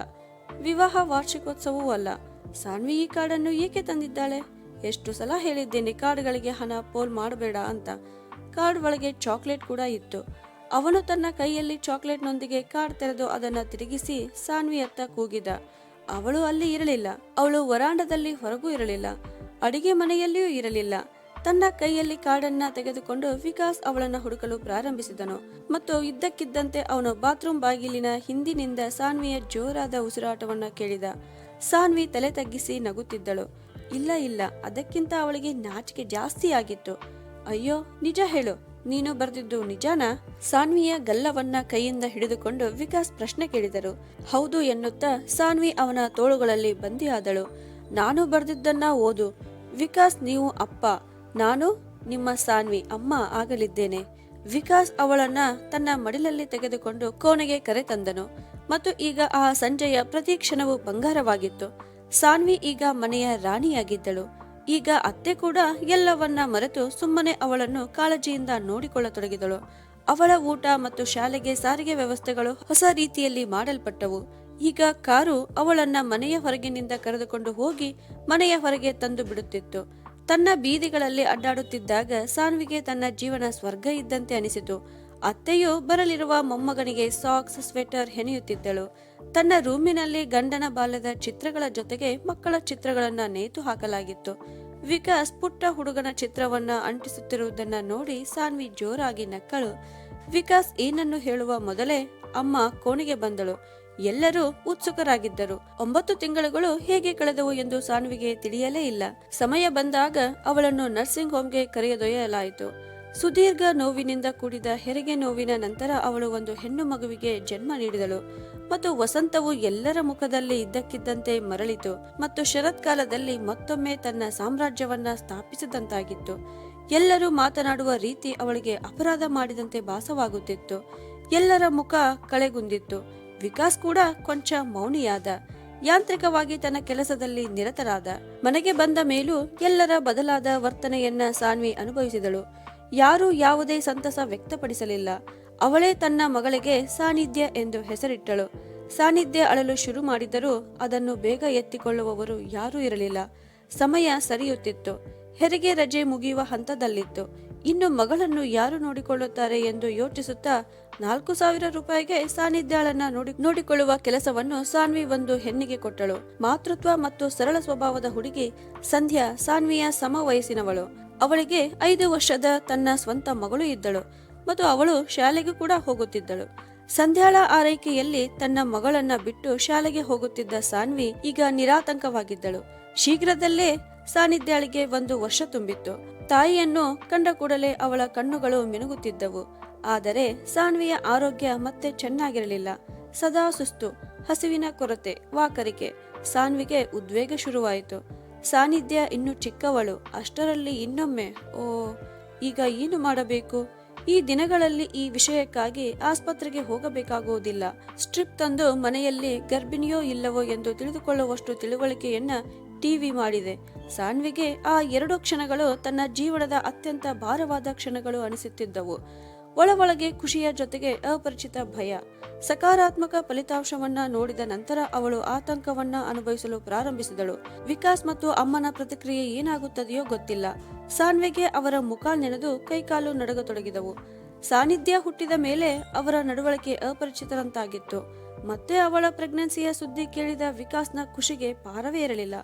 ವಿವಾಹ ವಾರ್ಷಿಕೋತ್ಸವವೂ ಅಲ್ಲ. ಸಾನ್ವಿ ಈ ಕಾರ್ಡನ್ನು ಏಕೆ ತಂದಿದ್ದಾಳೆ? ಎಷ್ಟು ಸಲ ಹೇಳಿದ್ದೇನೆ ಕಾರ್ಡ್ಗಳಿಗೆ ಹಣ, ಪೋಲ್ ಮಾಡಬೇಡ ಅಂತ. ಕಾರ್ಡ್ ಒಳಗೆ ಚಾಕ್ಲೇಟ್ ಕೂಡ ಇತ್ತು. ಅವನು ತನ್ನ ಕೈಯಲ್ಲಿ ಚಾಕ್ಲೇಟ್ನೊಂದಿಗೆ ಕಾರ್ಡ್ ತೆರೆದು ಅದನ್ನು ತಿರುಗಿಸಿ ಸಾನ್ವಿಯತ್ತ ಕೂಗಿದ. ಅವಳು ಅಲ್ಲಿ ಇರಲಿಲ್ಲ. ಅವಳು ವರಾಂಡದಲ್ಲಿ ಹೊರಗೂ ಇರಲಿಲ್ಲ. ಅಡಿಗೆ ಮನೆಯಲ್ಲಿಯೂ ಇರಲಿಲ್ಲ. ತನ್ನ ಕೈಯಲ್ಲಿ ಕಾರ್ಡನ್ನ ತೆಗೆದುಕೊಂಡು ವಿಕಾಸ್ ಅವಳನ್ನು ಹುಡುಕಲು ಪ್ರಾರಂಭಿಸಿದನು. ಮತ್ತು ಇದ್ದಕ್ಕಿದ್ದಂತೆ ಅವನು ಬಾತ್ರೂಮ್ ಬಾಗಿಲಿನ ಹಿಂದಿನಿಂದ ಸಾನ್ವಿಯ ಜೋರಾದ ಉಸಿರಾಟವನ್ನು ಕೇಳಿದ. ಸಾನ್ವಿ ತಲೆ ತಗ್ಗಿಸಿ ನಗುತ್ತಿದ್ದಳು. ಇಲ್ಲ ಇಲ್ಲ. ಅದಕ್ಕಿಂತ ಅವಳಿಗೆ ನಾಚಿಕೆ ಜಾಸ್ತಿ ಆಗಿತ್ತು. ಅಯ್ಯೋ, ನಿಜ ಹೇಳು. ನೀನು ಬರೆದಿದ್ದು ನಿಜಾನಾ? ಸಾನ್ವಿಯ ಗಲ್ಲವನ್ನ ಕೈಯಿಂದ ಹಿಡಿದುಕೊಂಡು ವಿಕಾಸ್ ಪ್ರಶ್ನೆ ಕೇಳಿದರು. ಹೌದು ಎನ್ನುತ್ತಾ ಸಾನ್ವಿ ಅವನ ತೋಳುಗಳಲ್ಲಿ ಬಂದಿಯಾದಳು. ನಾನು ಬರೆದಿದ್ದನ್ನ ಓದು. ವಿಕಾಸ್, ನೀವು ಅಪ್ಪ. ನಾನು ನಿಮ್ಮ ಸಾನ್ವಿ, ಅಮ್ಮ ಆಗಲಿದ್ದೇನೆ. ವಿಕಾಸ್ ಅವಳನ್ನ ತನ್ನ ಮಡಿಲಲ್ಲಿ ತೆಗೆದುಕೊಂಡು ಕೋಣೆಗೆ ಕರೆತಂದನು. ಮತ್ತು ಈಗ ಆ ಸಂಜೆಯ ಪ್ರತಿ ಕ್ಷಣವೂ ಬಂಗಾರವಾಗಿತ್ತು. ಸಾನ್ವಿ ಈಗ ಮನೆಯ ರಾಣಿಯಾಗಿದ್ದಳು. ಈಗ ಅತ್ತೆ ಕೂಡ ಎಲ್ಲವನ್ನ ಮರೆತು ಸುಮ್ಮನೆ ಅವಳನ್ನು ಕಾಳಜಿಯಿಂದ ನೋಡಿಕೊಳ್ಳತೊಡಗಿದಳು. ಅವಳ ಊಟ ಮತ್ತು ಶಾಲೆಗೆ ಸಾರಿಗೆ ವ್ಯವಸ್ಥೆಗಳು ಹೊಸ ರೀತಿಯಲ್ಲಿ ಮಾಡಲ್ಪಟ್ಟವು. ಈಗ ಕಾರು ಅವಳನ್ನ ಮನೆಯ ಹೊರಗಿನಿಂದ ಕರೆದುಕೊಂಡು ಹೋಗಿ ಮನೆಯ ಹೊರಗೆ ತಂದು ಬಿಡುತ್ತಿತ್ತು. ತನ್ನ ಬೀದಿಗಳಲ್ಲಿ ಅಡ್ಡಾಡುತ್ತಿದ್ದಾಗ ಸಾನ್ವಿಗೆ ತನ್ನ ಜೀವನ ಸ್ವರ್ಗ ಇದ್ದಂತೆ ಅನಿಸಿತು. ಅತ್ತೆಯು ಬರಲಿರುವ ಮೊಮ್ಮಗನಿಗೆ ಸಾಕ್ಸ್, ಸ್ವೆಟರ್ ಹೆಣೆಯುತ್ತಿದ್ದಳು. ತನ್ನ ರೂಮಿನಲ್ಲಿ ಗಂಡನ ಬಾಲ್ಯದ ಚಿತ್ರಗಳ ಜೊತೆಗೆ ಮಕ್ಕಳ ಚಿತ್ರಗಳನ್ನ ನೇತು ಹಾಕಲಾಗಿತ್ತು. ವಿಕಾಸ್ ಪುಟ್ಟ ಹುಡುಗನ ಚಿತ್ರವನ್ನ ಅಂಟಿಸುತ್ತಿರುವುದನ್ನ ನೋಡಿ ಸಾನ್ವಿ ಜೋರಾಗಿ ನಕ್ಕಳು. ವಿಕಾಸ್ ಏನನ್ನು ಹೇಳುವ ಮೊದಲೇ ಅಮ್ಮ ಕೋಣೆಗೆ ಬಂದಳು. ಎಲ್ಲರೂ ಉತ್ಸುಕರಾಗಿದ್ದರು. ಒಂಬತ್ತು ತಿಂಗಳುಗಳು ಹೇಗೆ ಕಳೆದವು ಎಂದು ಸಾನ್ವಿಗೆ ತಿಳಿಯಲೇ ಇಲ್ಲ. ಸಮಯ ಬಂದಾಗ ಅವಳನ್ನು ನರ್ಸಿಂಗ್ ಹೋಮ್ಗೆ ಕರೆದೊಯ್ಯಲಾಯಿತು. ಸುದೀರ್ಘ ನೋವಿನಿಂದ ಕೂಡಿದ ಹೆರಿಗೆ ನೋವಿನ ನಂತರ ಅವಳು ಒಂದು ಹೆಣ್ಣು ಮಗುವಿಗೆ ಜನ್ಮ ನೀಡಿದಳು. ಮತ್ತು ವಸಂತವು ಎಲ್ಲರ ಮುಖದಲ್ಲಿ ಇದ್ದಕ್ಕಿದ್ದಂತೆ ಮರಳಿತು ಮತ್ತು ಶರತ್ಕಾಲದಲ್ಲಿ ಮತ್ತೊಮ್ಮೆ ತನ್ನ ಸಾಮ್ರಾಜ್ಯವನ್ನ ಸ್ಥಾಪಿಸಿದಂತಾಗಿತ್ತು. ಎಲ್ಲರೂ ಮಾತನಾಡುವ ರೀತಿ ಅವಳಿಗೆ ಅಪರಾಧ ಮಾಡಿದಂತೆ ಭಾಸವಾಗುತ್ತಿತ್ತು. ಎಲ್ಲರ ಮುಖ ಕಳೆಗುಂದಿತ್ತು. ವಿಕಾಸ್ ಕೂಡ ಕೊಂಚ ಮೌನಿಯಾದ. ಯಾಂತ್ರಿಕವಾಗಿ ತನ್ನ ಕೆಲಸದಲ್ಲಿ ನಿರತರಾದ. ಮನೆಗೆ ಬಂದ ಮೇಲೂ ಎಲ್ಲರ ಬದಲಾದ ವರ್ತನೆಯನ್ನ ಸಾನ್ವಿ ಅನುಭವಿಸಿದಳು. ಯಾರೂ ಯಾವುದೇ ಸಂತಸ ವ್ಯಕ್ತಪಡಿಸಲಿಲ್ಲ. ಅವಳೇ ತನ್ನ ಮಗಳಿಗೆ ಸಾನ್ನಿಧ್ಯ ಎಂದು ಹೆಸರಿಟ್ಟಳು. ಸಾನ್ನಿಧ್ಯ ಅಳಲು ಶುರು ಮಾಡಿದರೂ ಅದನ್ನು ಬೇಗ ಎತ್ತಿಕೊಳ್ಳುವವರು ಯಾರೂ ಇರಲಿಲ್ಲ. ಸಮಯ ಸರಿಯುತ್ತಿತ್ತು. ಹೆರಿಗೆ ರಜೆ ಮುಗಿಯುವ ಹಂತದಲ್ಲಿತ್ತು. ಇನ್ನು ಮಗಳನ್ನು ಯಾರು ನೋಡಿಕೊಳ್ಳುತ್ತಾರೆ ಎಂದು ಯೋಚಿಸುತ್ತಾ ನಾಲ್ಕು ಸಾವಿರ ರೂಪಾಯಿಗೆ ಸಾನ್ನಿಧ್ಯಾಳನ್ನ ನೋಡಿ ನೋಡಿಕೊಳ್ಳುವ ಕೆಲಸವನ್ನು ಸಾನ್ವಿ ಒಂದು ಹೆಣ್ಣಿಗೆ ಕೊಟ್ಟಳು. ಮಾತೃತ್ವ ಮತ್ತು ಸರಳ ಸ್ವಭಾವದ ಹುಡುಗಿ ಸಂಧ್ಯಾ ಸಾನ್ವಿಯ ಸಮ ವಯಸ್ಸಿನವಳು ಅವಳಿಗೆ ಐದು ವರ್ಷದ ತನ್ನ ಸ್ವಂತ ಮಗಳು ಇದ್ದಳು. ಮತ್ತು ಅವಳು ಶಾಲೆಗೂ ಕೂಡ ಹೋಗುತ್ತಿದ್ದಳು. ಸಂಧ್ಯಾಳ ಆರೈಕೆಯಲ್ಲಿ ತನ್ನ ಮಗಳನ್ನ ಬಿಟ್ಟು ಶಾಲೆಗೆ ಹೋಗುತ್ತಿದ್ದ ಸಾನ್ವಿ ಈಗ ನಿರಾತಂಕವಾಗಿದ್ದಳು. ಶೀಘ್ರದಲ್ಲೇ ಸಾನಿಧ್ಯಾಳಿಗೆ ಒಂದು ವರ್ಷ ತುಂಬಿತ್ತು. ತಾಯಿಯನ್ನು ಕಂಡ ಕೂಡಲೇ ಅವಳ ಕಣ್ಣುಗಳು ಮಿನುಗುತ್ತಿದ್ದವು. ಆದರೆ ಸಾನ್ವಿಯ ಆರೋಗ್ಯ ಮತ್ತೆ ಚೆನ್ನಾಗಿರಲಿಲ್ಲ. ಸದಾ ಸುಸ್ತು, ಹಸಿವಿನ ಕೊರತೆ, ವಾಕರಿಕೆ, ಸಾನ್ವಿಗೆ ಉದ್ವೇಗ ಶುರುವಾಯಿತು. ಸಾನ್ನಿಧ್ಯ ಇನ್ನು ಚಿಕ್ಕವಳು, ಅಷ್ಟರಲ್ಲಿ ಇನ್ನೊಮ್ಮೆ, ಓ, ಈಗ ಏನು ಮಾಡಬೇಕು? ಈ ದಿನಗಳಲ್ಲಿ ಈ ವಿಷಯಕ್ಕಾಗಿ ಆಸ್ಪತ್ರೆಗೆ ಹೋಗಬೇಕಾಗುವುದಿಲ್ಲ. ಸ್ಟ್ರಿಪ್ ತಂದು ಮನೆಯಲ್ಲಿ ಗರ್ಭಿಣಿಯೋ ಇಲ್ಲವೋ ಎಂದು ತಿಳಿದುಕೊಳ್ಳುವಷ್ಟು ತಿಳುವಳಿಕೆಯನ್ನ ಟಿವಿ ಮಾಡಿದೆ. ಸಾನ್ವಿಗೆ ಆ ಎರಡು ಕ್ಷಣಗಳು ತನ್ನ ಜೀವನದ ಅತ್ಯಂತ ಭಾರವಾದ ಕ್ಷಣಗಳು ಅನಿಸುತ್ತಿದ್ದವು. ಒಳ ಒಳಗೆ ಖುಷಿಯ ಜೊತೆಗೆ ಅಪರಿಚಿತ ಭಯ. ಸಕಾರಾತ್ಮಕ ಫಲಿತಾಂಶವನ್ನ ನೋಡಿದ ನಂತರ ಅವಳು ಆತಂಕವನ್ನ ಅನುಭವಿಸಲು ಪ್ರಾರಂಭಿಸಿದಳು. ವಿಕಾಸ್ ಮತ್ತು ಅಮ್ಮನ ಪ್ರತಿಕ್ರಿಯೆ ಏನಾಗುತ್ತದೆಯೋ ಗೊತ್ತಿಲ್ಲ. ಸಾನ್ವಿಗೆ ಅವರ ಮುಖ ನೆನೆದು ಕೈಕಾಲು ನಡಗತೊಡಗಿದವು. ಸಾನ್ನಿಧ್ಯ ಹುಟ್ಟಿದ ಮೇಲೆ ಅವರ ನಡವಳಿಕೆ ಅಪರಿಚಿತರಂತಾಗಿತ್ತು. ಮತ್ತೆ ಅವಳ ಪ್ರೆಗ್ನೆನ್ಸಿಯ ಸುದ್ದಿ ಕೇಳಿದ ವಿಕಾಸ್ನ ಖುಷಿಗೆ ಪಾರವೇ ಇರಲಿಲ್ಲ.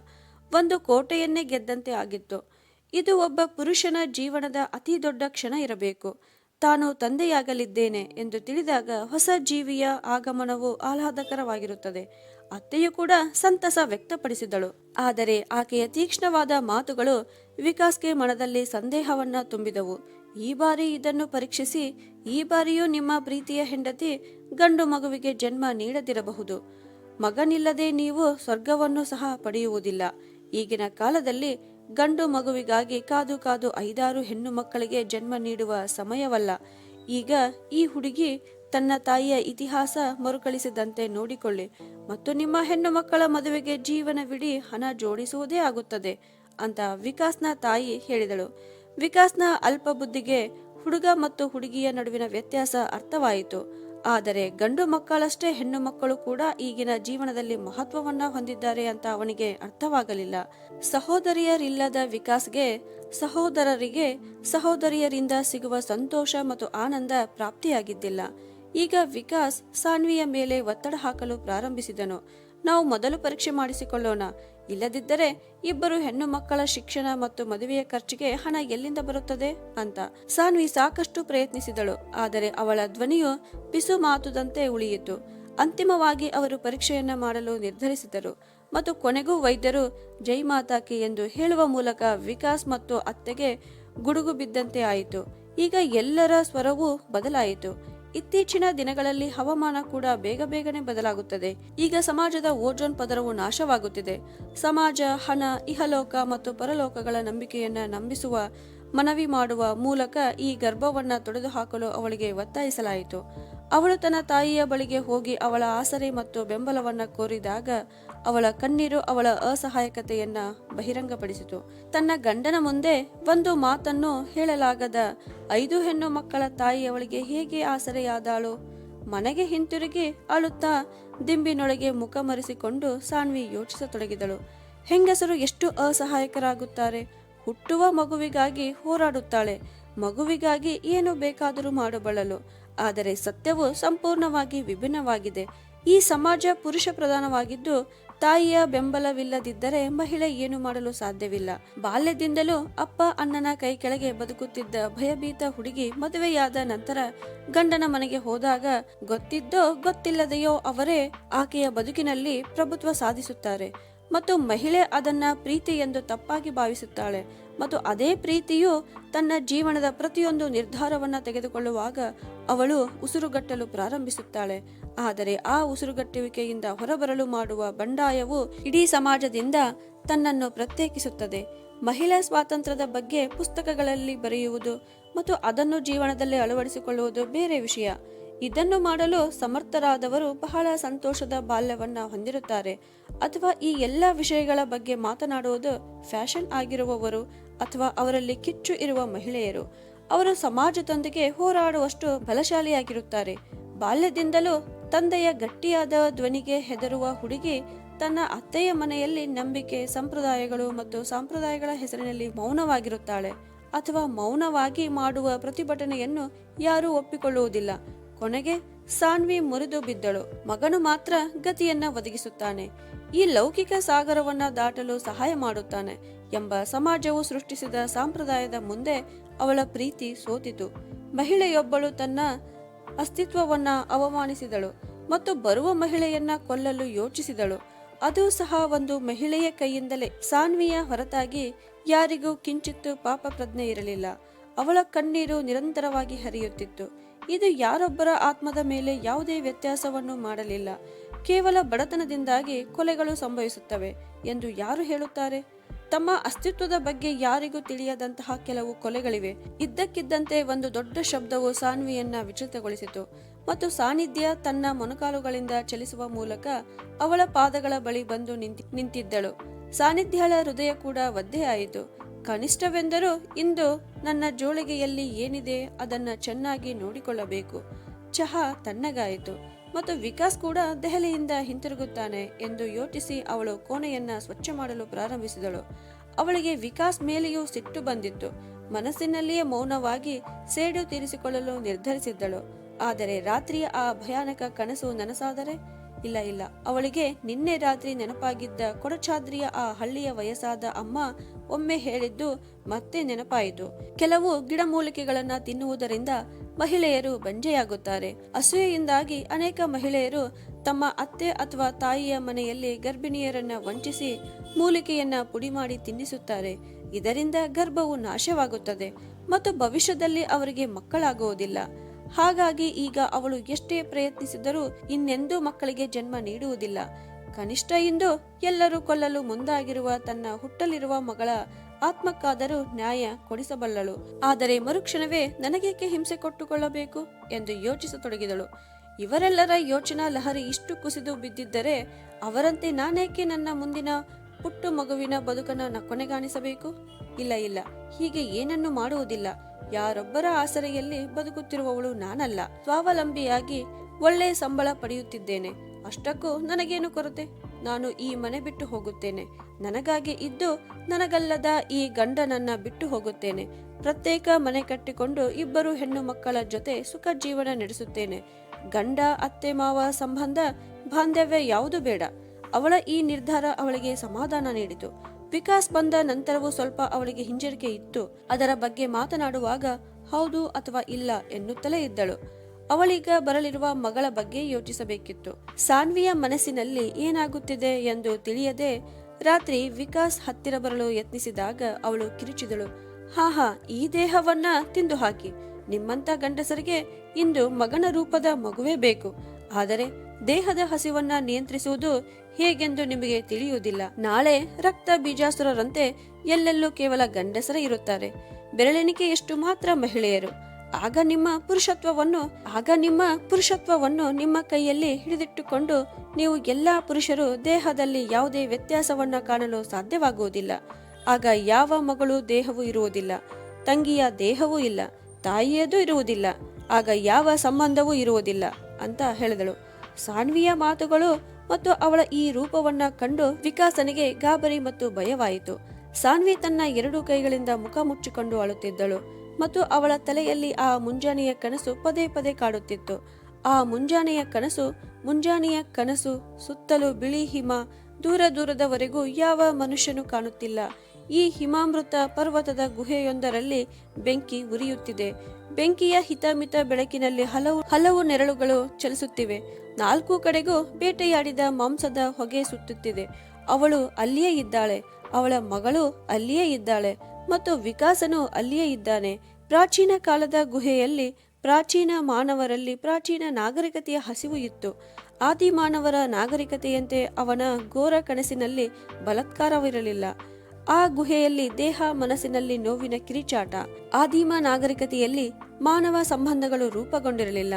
ಒಂದು ಕೋಟೆಯನ್ನೇ ಗೆದ್ದಂತೆ ಆಗಿತ್ತು. ಇದು ಒಬ್ಬ ಪುರುಷನ ಜೀವನದ ಅತಿ ದೊಡ್ಡ ಕ್ಷಣ ಇರಬೇಕು. ತಾನು ತಂದೆಯಾಗಲಿದ್ದೇನೆ ಎಂದು ತಿಳಿದಾಗ ಹೊಸ ಜೀವಿಯ ಆಗಮನವು ಆಹ್ಲಾದಕರವಾಗಿರುತ್ತದೆ. ಅತ್ತೆಯು ಕೂಡ ಸಂತಸ ವ್ಯಕ್ತಪಡಿಸಿದಳು. ಆದರೆ ಆಕೆಯ ತೀಕ್ಷ್ಣವಾದ ಮಾತುಗಳು ವಿಕಾಸ್ಗೆ ಮನದಲ್ಲಿ ಸಂದೇಹವನ್ನ ತುಂಬಿದವು. ಈ ಬಾರಿ ಇದನ್ನು ಪರೀಕ್ಷಿಸಿ, ಈ ಬಾರಿಯೂ ನಿಮ್ಮ ಪ್ರೀತಿಯ ಹೆಂಡತಿ ಗಂಡು ಮಗುವಿಗೆ ಜನ್ಮ ನೀಡದಿರಬಹುದು. ಮಗನಿಲ್ಲದೆ ನೀವು ಸ್ವರ್ಗವನ್ನು ಸಹ ಪಡೆಯುವುದಿಲ್ಲ. ಈಗಿನ ಕಾಲದಲ್ಲಿ ಗಂಡು ಮಗುವಿಗಾಗಿ ಕಾದು ಕಾದು ಐದಾರು ಹೆಣ್ಣು ಮಕ್ಕಳಿಗೆ ಜನ್ಮ ನೀಡುವ ಸಮಯವಲ್ಲ. ಈಗ ಈ ಹುಡುಗಿ ತನ್ನ ತಾಯಿಯ ಇತಿಹಾಸ ಮರುಕಳಿಸಿದಂತೆ ನೋಡಿಕೊಳ್ಳಿ. ಮತ್ತು ನಿಮ್ಮ ಹೆಣ್ಣು ಮಕ್ಕಳ ಮದುವೆಗೆ ಜೀವನವಿಡೀ ಹಣ ಜೋಡಿಸುವುದೇ ಆಗುತ್ತದೆ, ಅಂತ ವಿಕಾಸ್ನ ತಾಯಿ ಹೇಳಿದಳು. ವಿಕಾಸ್ನ ಅಲ್ಪ ಬುದ್ಧಿಗೆ ಹುಡುಗ ಮತ್ತು ಹುಡುಗಿಯ ನಡುವಿನ ವ್ಯತ್ಯಾಸ ಅರ್ಥವಾಯಿತು. ಆದರೆ ಗಂಡು ಮಕ್ಕಳಷ್ಟೇ ಹೆಣ್ಣು ಮಕ್ಕಳು ಕೂಡ ಈಗಿನ ಜೀವನದಲ್ಲಿ ಮಹತ್ವವನ್ನ ಹೊಂದಿದ್ದಾರೆ ಅಂತ ಅವನಿಗೆ ಅರ್ಥವಾಗಲಿಲ್ಲ. ಸಹೋದರಿಯರಿಲ್ಲದ ವಿಕಾಸ್ಗೆ, ಸಹೋದರರಿಗೆ, ಸಹೋದರಿಯರಿಂದ ಸಿಗುವ ಸಂತೋಷ ಮತ್ತು ಆನಂದ ಪ್ರಾಪ್ತಿಯಾಗಿದ್ದಿಲ್ಲ. ಈಗ ವಿಕಾಸ್ ಸಾನ್ವಿಯ ಮೇಲೆ ಒತ್ತಡ ಹಾಕಲು ಪ್ರಾರಂಭಿಸಿದನು. ನಾವು ಮೊದಲು ಪರೀಕ್ಷೆ ಮಾಡಿಸಿಕೊಳ್ಳೋಣ. ಇಲ್ಲದಿದ್ದರೆ ಇಬ್ಬರು ಹೆಣ್ಣು ಮಕ್ಕಳ ಶಿಕ್ಷಣ ಮತ್ತು ಮದುವೆಯ ಖರ್ಚಿಗೆ ಹಣ ಎಲ್ಲಿಂದ ಬರುತ್ತದೆ ಅಂತ. ಸಾನ್ವಿ ಸಾಕಷ್ಟು ಪ್ರಯತ್ನಿಸಿದಳು, ಆದರೆ ಅವಳ ಧ್ವನಿಯು ಪಿಸು ಮಾತುದಂತೆ ಉಳಿಯಿತು. ಅಂತಿಮವಾಗಿ ಅವರು ಪರೀಕ್ಷೆಯನ್ನ ಮಾಡಲು ನಿರ್ಧರಿಸಿದರು ಮತ್ತು ಕೊನೆಗೂ ವೈದ್ಯರು, ಜೈ ಮಾತಾಕಿ ಎಂದು ಹೇಳುವ ಮೂಲಕ ವಿಕಾಸ್ ಮತ್ತು ಅತ್ತೆಗೆ ಗುಡುಗು ಬಿದ್ದಂತೆ ಆಯಿತು. ಈಗ ಎಲ್ಲರ ಸ್ವರವೂ ಬದಲಾಯಿತು. ಇತ್ತೀಚಿನ ದಿನಗಳಲ್ಲಿ ಹವಾಮಾನ ಕೂಡ ಬೇಗ ಬೇಗನೆ ಬದಲಾಗುತ್ತದೆ. ಈಗ ಸಮಾಜದ ಓಜೋನ್ ಪದರವು ನಾಶವಾಗುತ್ತಿದೆ. ಸಮಾಜ, ಹಣ, ಇಹಲೋಕ ಮತ್ತು ಪರಲೋಕಗಳ ನಂಬಿಕೆಯನ್ನ ನಂಬಿಸುವ, ಮನವಿ ಮಾಡುವ ಮೂಲಕ ಈ ಗರ್ಭವನ್ನ ತೊಡೆದುಹಾಕಲು ಅವಳಿಗೆ ಒತ್ತಾಯಿಸಲಾಯಿತು. ಅವಳು ತನ್ನ ತಾಯಿಯ ಬಳಿಗೆ ಹೋಗಿ ಅವಳ ಆಸರೆ ಮತ್ತು ಬೆಂಬಲವನ್ನ ಕೋರಿದಾಗ ಅವಳ ಕಣ್ಣೀರು ಅವಳ ಅಸಹಾಯಕತೆಯನ್ನ ಬಹಿರಂಗಪಡಿಸಿತು. ತನ್ನ ಗಂಡನ ಮುಂದೆ ಒಂದು ಮಾತನ್ನು ಹೇಳಲಾಗದ ಐದು ಹೆಣ್ಣು ಮಕ್ಕಳ ತಾಯಿ ಅವಳಿಗೆ ಹೇಗೆ ಆಸರೆಯಾದಾಳು? ಮನೆಗೆ ಹಿಂತಿರುಗಿ ಅಳುತ್ತಾ ದಿಂಬಿನೊಳಗೆ ಮುಖ ಮರೆಸಿಕೊಂಡು ಸಾನ್ವಿ ಯೋಚಿಸತೊಡಗಿದಳು. ಹೆಂಗಸರು ಎಷ್ಟು ಅಸಹಾಯಕರಾಗುತ್ತಾರೆ? ಹುಟ್ಟುವ ಮಗುವಿಗಾಗಿ ಹೋರಾಡುತ್ತಾಳೆ. ಮಗುವಿಗಾಗಿ ಏನು ಬೇಕಾದರೂ ಮಾಡಬಲ್ಲಳು ಆದರೆ ಸತ್ಯವು ಸಂಪೂರ್ಣವಾಗಿ ವಿಭಿನ್ನವಾಗಿದೆ. ಈ ಸಮಾಜ ಪುರುಷ ಪ್ರಧಾನವಾಗಿದ್ದು, ತಾಯಿಯ ಬೆಂಬಲವಿಲ್ಲದಿದ್ದರೆ ಮಹಿಳೆ ಏನು ಮಾಡಲು ಸಾಧ್ಯವಿಲ್ಲ. ಬಾಲ್ಯದಿಂದಲೂ ಅಪ್ಪ ಅಣ್ಣನ ಕೈ ಕೆಳಗೆ ಬದುಕುತ್ತಿದ್ದ ಭಯಭೀತ ಹುಡುಗಿ ಮದುವೆಯಾದ ನಂತರ ಗಂಡನ ಮನೆಗೆ ಹೋದಾಗ, ಗೊತ್ತಿದ್ದೋ ಗೊತ್ತಿಲ್ಲದೆಯೋ ಅವರೇ ಆಕೆಯ ಬದುಕಿನಲ್ಲಿ ಪ್ರಭುತ್ವ ಸಾಧಿಸುತ್ತಾರೆ ಮತ್ತು ಮಹಿಳೆ ಅದನ್ನ ಪ್ರೀತಿ ಎಂದು ತಪ್ಪಾಗಿ ಭಾವಿಸುತ್ತಾಳೆ ಮತ್ತು ಅದೇ ಪ್ರೀತಿಯು ತನ್ನ ಜೀವನದ ಪ್ರತಿಯೊಂದು ನಿರ್ಧಾರವನ್ನ ತೆಗೆದುಕೊಳ್ಳುವಾಗ ಅವಳು ಉಸಿರುಗಟ್ಟಲು ಪ್ರಾರಂಭಿಸುತ್ತಾಳೆ. ಆದರೆ ಆ ಉಸಿರುಗಟ್ಟುವಿಕೆಯಿಂದ ಹೊರಬರಲು ಮಾಡುವ ಬಂಡಾಯವು ಇಡೀ ಸಮಾಜದಿಂದ ತನ್ನನ್ನು ಪ್ರತ್ಯೇಕಿಸುತ್ತದೆ. ಮಹಿಳಾ ಸ್ವಾತಂತ್ರ್ಯದ ಬಗ್ಗೆ ಪುಸ್ತಕಗಳಲ್ಲಿ ಬರೆಯುವುದು ಮತ್ತು ಅದನ್ನು ಜೀವನದಲ್ಲಿ ಅಳವಡಿಸಿಕೊಳ್ಳುವುದು ಬೇರೆ ವಿಷಯ. ಇದನ್ನು ಮಾಡಲು ಸಮರ್ಥರಾದವರು ಬಹಳ ಸಂತೋಷದ ಬಾಲ್ಯವನ್ನ ಹೊಂದಿರುತ್ತಾರೆ. ಅಥವಾ ಈ ಎಲ್ಲ ವಿಷಯಗಳ ಬಗ್ಗೆ ಮಾತನಾಡುವುದು ಫ್ಯಾಷನ್ ಆಗಿರುವವರು ಅಥವಾ ಅವರಲ್ಲಿ ಕಿಚ್ಚು ಇರುವ ಮಹಿಳೆಯರು. ಅವರು ಸಮಾಜದೊಂದಿಗೆ ಹೋರಾಡುವಷ್ಟು ಬಲಶಾಲಿಯಾಗಿರುತ್ತಾರೆ. ಬಾಲ್ಯದಿಂದಲೂ ತಂದೆಯ ಗಟ್ಟಿಯಾದ ಧ್ವನಿಗೆ ಹೆದರುವ ಹುಡುಗಿ ತನ್ನ ಅತ್ತೆಯ ಮನೆಯಲ್ಲಿ ನಂಬಿಕೆ, ಸಂಪ್ರದಾಯಗಳು ಮತ್ತು ಸಂಪ್ರದಾಯಗಳ ಹೆಸರಿನಲ್ಲಿ ಮೌನವಾಗಿರುತ್ತಾಳೆ ಅಥವಾ ಮೌನವಾಗಿ ಮಾಡುವ ಪ್ರತಿಭಟನೆಯನ್ನು ಯಾರೂ ಒಪ್ಪಿಕೊಳ್ಳುವುದಿಲ್ಲ. ಕೊನೆಗೆ ಸಾನ್ವಿ ಮುರಿದು ಬಿದ್ದಳು. ಮಗನು ಮಾತ್ರ ಗತಿಯನ್ನ ಒದಗಿಸುತ್ತಾನೆ. ಈ ಲೌಕಿಕ ಸಾಗರವನ್ನ ದಾಟಲು ಸಹಾಯ ಮಾಡುತ್ತಾನೆ ಎಂಬ ಸಮಾಜವು ಸೃಷ್ಟಿಸಿದ ಸಂಪ್ರದಾಯದ ಮುಂದೆ ಅವಳ ಪ್ರೀತಿ ಸೋತಿತು. ಮಹಿಳೆಯೊಬ್ಬಳು ತನ್ನ ಅಸ್ತಿತ್ವವನ್ನ ಅವಮಾನಿಸಿದಳು ಮತ್ತು ಬರುವ ಮಹಿಳೆಯನ್ನ ಕೊಲ್ಲಲು ಯೋಚಿಸಿದಳು. ಅದು ಸಹ ಒಂದು ಮಹಿಳೆಯ ಕೈಯಿಂದಲೇ. ಸಾನ್ವಿಯ ಹೊರತಾಗಿ ಯಾರಿಗೂ ಕಿಂಚಿತ್ತು ಪಾಪ ಪ್ರಜ್ಞೆ ಇರಲಿಲ್ಲ. ಅವಳ ಕಣ್ಣೀರು ನಿರಂತರವಾಗಿ ಹರಿಯುತ್ತಿತ್ತು. ಇದು ಯಾರೊಬ್ಬರ ಆತ್ಮದ ಮೇಲೆ ಯಾವುದೇ ವ್ಯತ್ಯಾಸವನ್ನು ಮಾಡಲಿಲ್ಲ. ಕೇವಲ ಬಡತನದಿಂದಾಗಿ ಕೊಲೆಗಳು ಸಂಭವಿಸುತ್ತವೆ ಎಂದು ಯಾರು ಹೇಳುತ್ತಾರೆ? ತಮ್ಮ ಅಸ್ತಿತ್ವದ ಬಗ್ಗೆ ಯಾರಿಗೂ ತಿಳಿಯದಂತಹ ಕೆಲವು ಕೊಲೆಗಳಿವೆ. ಇದ್ದಕ್ಕಿದ್ದಂತೆ ಒಂದು ದೊಡ್ಡ ಶಬ್ದವು ಸಾನ್ವಿಯನ್ನ ವಿಚಲಿತಗೊಳಿಸಿತು ಮತ್ತು ಸಾನ್ನಿಧ್ಯ ತನ್ನ ಮೊನಕಾಲುಗಳಿಂದ ಚಲಿಸುವ ಮೂಲಕ ಅವಳ ಪಾದಗಳ ಬಳಿ ಬಂದು ನಿಂತಿ ನಿಂತಿದ್ದಳು. ಸಾನ್ನಿಧ್ಯಳ ಹೃದಯ ಕೂಡ ಒದ್ದೆಯಾಯಿತು ಕನಿಷ್ಠವೆಂದರೂ ಇಂದು ನನ್ನ ಜೋಳಿಗೆಯಲ್ಲಿ ಏನಿದೆ ಅದನ್ನ ಚೆನ್ನಾಗಿ ನೋಡಿಕೊಳ್ಳಬೇಕು. ಚಹಾ ತಣ್ಣಗಾಯಿತು. ಮತ್ತು ವಿಕಾಸ್ ಕೂಡ ದೆಹಲಿಯಿಂದ ಹಿಂತಿರುಗುತ್ತಾನೆ ಎಂದು ಯೋಚಿಸಿ ಅವಳು ಕೋಣೆಯನ್ನ ಸ್ವಚ್ಛ ಮಾಡಲು ಪ್ರಾರಂಭಿಸಿದಳು. ಅವಳಿಗೆ ವಿಕಾಸ್ ಮೇಲೆಯೂ ಸಿಟ್ಟು ಬಂದಿತ್ತು. ಮನಸ್ಸಿನಲ್ಲಿಯೇ ಮೌನವಾಗಿ ಸೇಡು ತೀರಿಸಿಕೊಳ್ಳಲು ನಿರ್ಧರಿಸಿದ್ದಳು. ಆದರೆ ರಾತ್ರಿಯ ಆ ಭಯಾನಕ ಕನಸು ನನಸಾದರೆ? ಇಲ್ಲ ಇಲ್ಲ. ಅವಳಿಗೆ ನಿನ್ನೆ ರಾತ್ರಿ ನೆನಪಾಗಿದ್ದ ಕೊಡಚಾದ್ರಿಯ ಆ ಹಳ್ಳಿಯ ವಯಸ್ಸಾದ ಅಮ್ಮ ಒಮ್ಮೆ ಹೇಳಿದ್ದು ಮತ್ತೆ ನೆನಪಾಯಿತು. ಕೆಲವು ಗಿಡಮೂಲಿಕೆಗಳನ್ನ ತಿನ್ನುವುದರಿಂದ ಮಹಿಳೆಯರು ಬಂಜೆಯಾಗುತ್ತಾರೆ. ಅಸೂಯೆಯಿಂದಾಗಿ ಅನೇಕ ಮಹಿಳೆಯರು ತಮ್ಮ ಅತ್ತೆ ಅಥವಾ ತಾಯಿಯ ಮನೆಯಲ್ಲಿ ಗರ್ಭಿಣಿಯರನ್ನ ವಂಚಿಸಿ ಮೂಲಿಕೆಯನ್ನ ಪುಡಿ ಮಾಡಿ ತಿನ್ನಿಸುತ್ತಾರೆ. ಇದರಿಂದ ಗರ್ಭವು ನಾಶವಾಗುತ್ತದೆ ಮತ್ತು ಭವಿಷ್ಯದಲ್ಲಿ ಅವರಿಗೆ ಮಕ್ಕಳಾಗುವುದಿಲ್ಲ. ಹಾಗಾಗಿ ಈಗ ಅವಳು ಎಷ್ಟೇ ಪ್ರಯತ್ನಿಸಿದರೂ ಇನ್ನೆಂದೂ ಮಕ್ಕಳಿಗೆ ಜನ್ಮ ನೀಡುವುದಿಲ್ಲ. ಕನಿಷ್ಠ ಇಂದು ಎಲ್ಲರೂ ಕೊಲ್ಲಲು ಮುಂದಾಗಿರುವ ತನ್ನ ಹುಟ್ಟಲಿರುವ ಮಗಳ ಆತ್ಮಕ್ಕಾದರೂ ನ್ಯಾಯ ಕೊಡಿಸಬಲ್ಲಳು. ಆದರೆ ಮರುಕ್ಷಣವೇ ನನಗೇಕೆ ಹಿಂಸೆ ಕೊಟ್ಟುಕೊಳ್ಳಬೇಕು ಎಂದು ಯೋಚಿಸತೊಡಗಿದಳು. ಇವರೆಲ್ಲರ ಯೋಚನಾ ಲಹರಿ ಇಷ್ಟು ಕುಸಿದು ಬಿದ್ದಿದ್ದರೆ ಅವರಂತೆ ನಾನೇಕೆ ನನ್ನ ಮುಂದಿನ ಪುಟ್ಟು ಮಗುವಿನ ಬದುಕನ್ನು ಕೊನೆಗಾಣಿಸಬೇಕು? ಇಲ್ಲ ಇಲ್ಲ. ಹೀಗೆ ಏನನ್ನು ಮಾಡುವುದಿಲ್ಲ. ಯಾರೊಬ್ಬರ ಆಸರೆಯಲ್ಲಿ ಬದುಕುತ್ತಿರುವವಳು ನಾನಲ್ಲ. ಸ್ವಾವಲಂಬಿಯಾಗಿ ಒಳ್ಳೆಯ ಸಂಬಳ ಪಡೆಯುತ್ತಿದ್ದೇನೆ. ಅಷ್ಟಕ್ಕೂ ನನಗೇನು ಕೊರತೆ? ನಾನು ಈ ಮನೆ ಬಿಟ್ಟು ಹೋಗುತ್ತೇನೆ. ನನಗಾಗಿ ಇದ್ದು ನನಗಲ್ಲದ ಈ ಗಂಡನನ್ನ ಬಿಟ್ಟು ಹೋಗುತ್ತೇನೆ. ಪ್ರತ್ಯೇಕ ಮನೆ ಕಟ್ಟಿಕೊಂಡು ಇಬ್ಬರು ಹೆಣ್ಣು ಮಕ್ಕಳ ಜೊತೆ ಸುಖ ಜೀವನ ನಡೆಸುತ್ತೇನೆ. ಗಂಡ, ಅತ್ತೆ, ಮಾವ ಸಂಬಂಧ, ಬಾಂಧವ್ಯ ಯಾವುದು ಬೇಡ. ಅವಳ ಈ ನಿರ್ಧಾರ ಅವಳಿಗೆ ಸಮಾಧಾನ ನೀಡಿತು. ವಿಕಾಸ್ ಬಂದ ನಂತರವೂ ಸ್ವಲ್ಪ ಅವಳಿಗೆ ಹಿಂಜರಿಕೆ ಇತ್ತು. ಅದರ ಬಗ್ಗೆ ಮಾತನಾಡುವಾಗ, ಹೌದು ಅಥವಾ ಇಲ್ಲ ಎನ್ನುತ್ತಲೇ ಇದ್ದಳು. ಅವಳೀಗ ಬರಲಿರುವ ಮಗಳ ಬಗ್ಗೆ ಯೋಚಿಸಬೇಕಿತ್ತು. ಸಾನ್ವಿಯ ಮನಸ್ಸಿನಲ್ಲಿ ಏನಾಗುತ್ತಿದೆ ಎಂದು ತಿಳಿಯದೆ ರಾತ್ರಿ ವಿಕಾಸ್ ಹತ್ತಿರ ಬರಲು ಯತ್ನಿಸಿದಾಗ ಅವಳು ಕಿರುಚಿದಳು. ಹಾ ಹಾ ಈ ದೇಹವನ್ನ ತಿಂದು ಹಾಕಿ ನಿಮ್ಮಂತ ಗಂಡಸರಿಗೆ ಇಂದು ಮಗನ ರೂಪದ ಮಗುವೇ ಬೇಕು. ಆದರೆ ದೇಹದ ಹಸಿವನ್ನ ನಿಯಂತ್ರಿಸುವುದು ಹೇಗೆಂದು ನಿಮಗೆ ತಿಳಿಯುವುದಿಲ್ಲ. ನಾಳೆ ರಕ್ತ ಬೀಜಾಸುರರಂತೆ ಎಲ್ಲೆಲ್ಲೂ ಕೇವಲ ಗಂಡಸರೇ ಇರುತ್ತಾರೆ. ಬೆರಳೆಣಿಕೆಯಷ್ಟು ಮಾತ್ರ ಮಹಿಳೆಯರು. ಆಗ ನಿಮ್ಮ ಪುರುಷತ್ವವನ್ನು, ಆಗ ನಿಮ್ಮ ಪುರುಷತ್ವವನ್ನು ನಿಮ್ಮ ಕೈಯಲ್ಲಿ ಹಿಡಿದಿಟ್ಟುಕೊಂಡು ನೀವು ಎಲ್ಲಾ ಪುರುಷರು ದೇಹದಲ್ಲಿ ಯಾವುದೇ ವ್ಯತ್ಯಾಸವನ್ನ ಕಾಣಲು ಸಾಧ್ಯವಾಗುವುದಿಲ್ಲ. ಆಗ ಯಾವ ಮಗಳು ದೇಹವೂ ಇರುವುದಿಲ್ಲ. ತಂಗಿಯ ದೇಹವೂ ಇಲ್ಲ. ತಾಯಿಯದು ಇರುವುದಿಲ್ಲ. ಆಗ ಯಾವ ಸಂಬಂಧವೂ ಇರುವುದಿಲ್ಲ ಅಂತ ಹೇಳಿದಳು. ಸಾನ್ವಿಯ ಮಾತುಗಳು ಮತ್ತು ಅವಳ ಈ ರೂಪವನ್ನ ಕಂಡು ವಿಕಾಸನಿಗೆ ಗಾಬರಿ ಮತ್ತು ಭಯವಾಯಿತು. ಸಾನ್ವಿ ತನ್ನ ಎರಡು ಕೈಗಳಿಂದ ಮುಖ ಮುಚ್ಚಿಕೊಂಡು ಅಳುತ್ತಿದ್ದಳು. ಮತ್ತು ಅವಳ ತಲೆಯಲ್ಲಿ ಆ ಮುಂಜಾನೆಯ ಕನಸು ಪದೇ ಪದೇ ಕಾಡುತ್ತಿತ್ತು. ಆ ಮುಂಜಾನೆಯ ಕನಸು ಮುಂಜಾನೆಯ ಕನಸು, ಸುತ್ತಲೂ ಬಿಳಿ ಹಿಮ, ದೂರ ದೂರದವರೆಗೂ ಯಾವ ಮನುಷ್ಯನು ಕಾಣುತ್ತಿಲ್ಲ. ಈ ಹಿಮಾಮೃತ ಪರ್ವತದ ಗುಹೆಯೊಂದರಲ್ಲಿ ಬೆಂಕಿ ಉರಿಯುತ್ತಿದೆ. ಬೆಂಕಿಯ ಹಿತಮಿತ ಬೆಳಕಿನಲ್ಲಿ ಹಲವು ಹಲವು ನೆರಳುಗಳು ಚಲಿಸುತ್ತಿವೆ. ನಾಲ್ಕು ಕಡೆಗೂ ಬೇಟೆಯಾಡಿದ ಮಾಂಸದ ಹೊಗೆ ಸುತ್ತುತ್ತಿದೆ. ಅವಳು ಅಲ್ಲಿಯೇ ಇದ್ದಾಳೆ. ಅವಳ ಮಗಳು ಅಲ್ಲಿಯೇ ಇದ್ದಾಳೆ. ಮತ್ತು ವಿಕಾಸನು ಅಲ್ಲಿಯೇ ಇದ್ದಾನೆ. ಪ್ರಾಚೀನ ಕಾಲದ ಗುಹೆಯಲ್ಲಿ ಪ್ರಾಚೀನ ಮಾನವರಲ್ಲಿ ಪ್ರಾಚೀನ ನಾಗರಿಕತೆಯ ಹಸಿವು ಇತ್ತು. ಆದಿ ಮಾನವರ ನಾಗರಿಕತೆಯಂತೆ ಅವನ ಘೋರ ಕನಸಿನಲ್ಲಿ ಬಲತ್ಕಾರವಿರಲಿಲ್ಲ. ಆ ಗುಹೆಯಲ್ಲಿ ದೇಹ, ಮನಸ್ಸಿನಲ್ಲಿ ನೋವಿನ ಕಿರಿಚಾಟ. ಆದಿಮ ನಾಗರಿಕತೆಯಲ್ಲಿ ಮಾನವ ಸಂಬಂಧಗಳು ರೂಪುಗೊಂಡಿರಲಿಲ್ಲ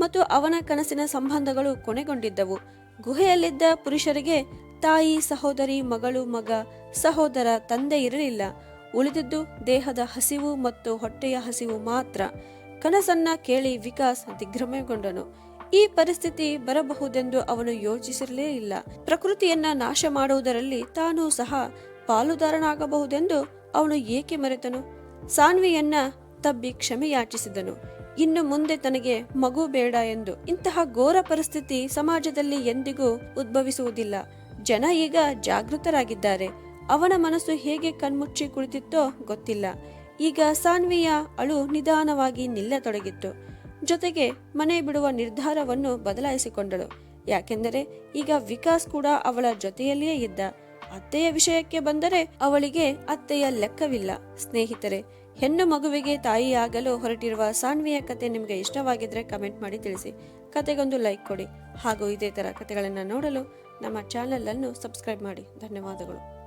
ಮತ್ತು ಅವನ ಕನಸಿನ ಸಂಬಂಧಗಳು ಕೊನೆಗೊಂಡಿದ್ದವು. ಗುಹೆಯಲ್ಲಿದ್ದ ಪುರುಷರಿಗೆ ತಾಯಿ, ಸಹೋದರಿ, ಮಗಳು, ಮಗ, ಸಹೋದರ, ತಂದೆ ಇರಲಿಲ್ಲ. ಉಳಿದಿದ್ದು ದೇಹದ ಹಸಿವು ಮತ್ತು ಹೊಟ್ಟೆಯ ಹಸಿವು ಮಾತ್ರ. ಕನಸನ್ನ ಕೇಳಿ ವಿಕಾಸ್ ದಿಗ್ಭ್ರಮೆಗೊಂಡನು. ಈ ಪರಿಸ್ಥಿತಿ ಬರಬಹುದೆಂದು ಅವನು ಯೋಚಿಸಿರಲೇ ಇಲ್ಲ. ಪ್ರಕೃತಿಯನ್ನ ನಾಶ ಮಾಡುವುದರಲ್ಲಿ ತಾನೂ ಸಹ ಪಾಲುದಾರನಾಗಬಹುದೆಂದು ಅವನು ಏಕೆ ಮರೆತನು? ಸಾನ್ವಿಯನ್ನ ತಬ್ಬಿ ಕ್ಷಮೆ ಯಾಚಿಸಿದನು ಇನ್ನು ಮುಂದೆ ತನಗೆ ಮಗು ಬೇಡ ಎಂದು. ಇಂತಹ ಘೋರ ಪರಿಸ್ಥಿತಿ ಸಮಾಜದಲ್ಲಿ ಎಂದಿಗೂ ಉದ್ಭವಿಸುವುದಿಲ್ಲ. ಜನ ಈಗ ಜಾಗೃತರಾಗಿದ್ದಾರೆ. ಅವನ ಮನಸ್ಸು ಹೇಗೆ ಕಣ್ಮುಚ್ಚಿ ಕುಳಿತಿತ್ತೋ ಗೊತ್ತಿಲ್ಲ. ಈಗ ಸಾನ್ವಿಯ ಅಳು ನಿಧಾನವಾಗಿ ನಿಲ್ಲತೊಡಗಿತ್ತು. ಜೊತೆಗೆ ಮನೆ ಬಿಡುವ ನಿರ್ಧಾರವನ್ನು ಬದಲಾಯಿಸಿಕೊಂಡಳು. ಯಾಕೆಂದರೆ ಈಗ ವಿಕಾಸ್ ಕೂಡ ಅವಳ ಜೊತೆಯಲ್ಲಿಯೇ ಇದ್ದ. ಅತ್ತೆಯ ವಿಷಯಕ್ಕೆ ಬಂದರೆ ಅವಳಿಗೆ ಅತ್ತೆಯ ಲೆಕ್ಕವಿಲ್ಲ. ಸ್ನೇಹಿತರೆ, ಹೆಣ್ಣು ಮಗುವಿಗೆ ತಾಯಿಯಾಗಲು ಹೊರಟಿರುವ ಸಾನ್ವಿಯ ಕತೆ ನಿಮಗೆ ಇಷ್ಟವಾಗಿದ್ರೆ ಕಮೆಂಟ್ ಮಾಡಿ ತಿಳಿಸಿ. ಕತೆಗೊಂದು ಲೈಕ್ ಕೊಡಿ. ಹಾಗೂ ಇದೇ ಥರ ಕತೆಗಳನ್ನು ನೋಡಲು ನಮ್ಮ ಚಾನೆಲ್ ಅನ್ನು ಸಬ್ಸ್ಕ್ರೈಬ್ ಮಾಡಿ. ಧನ್ಯವಾದಗಳು.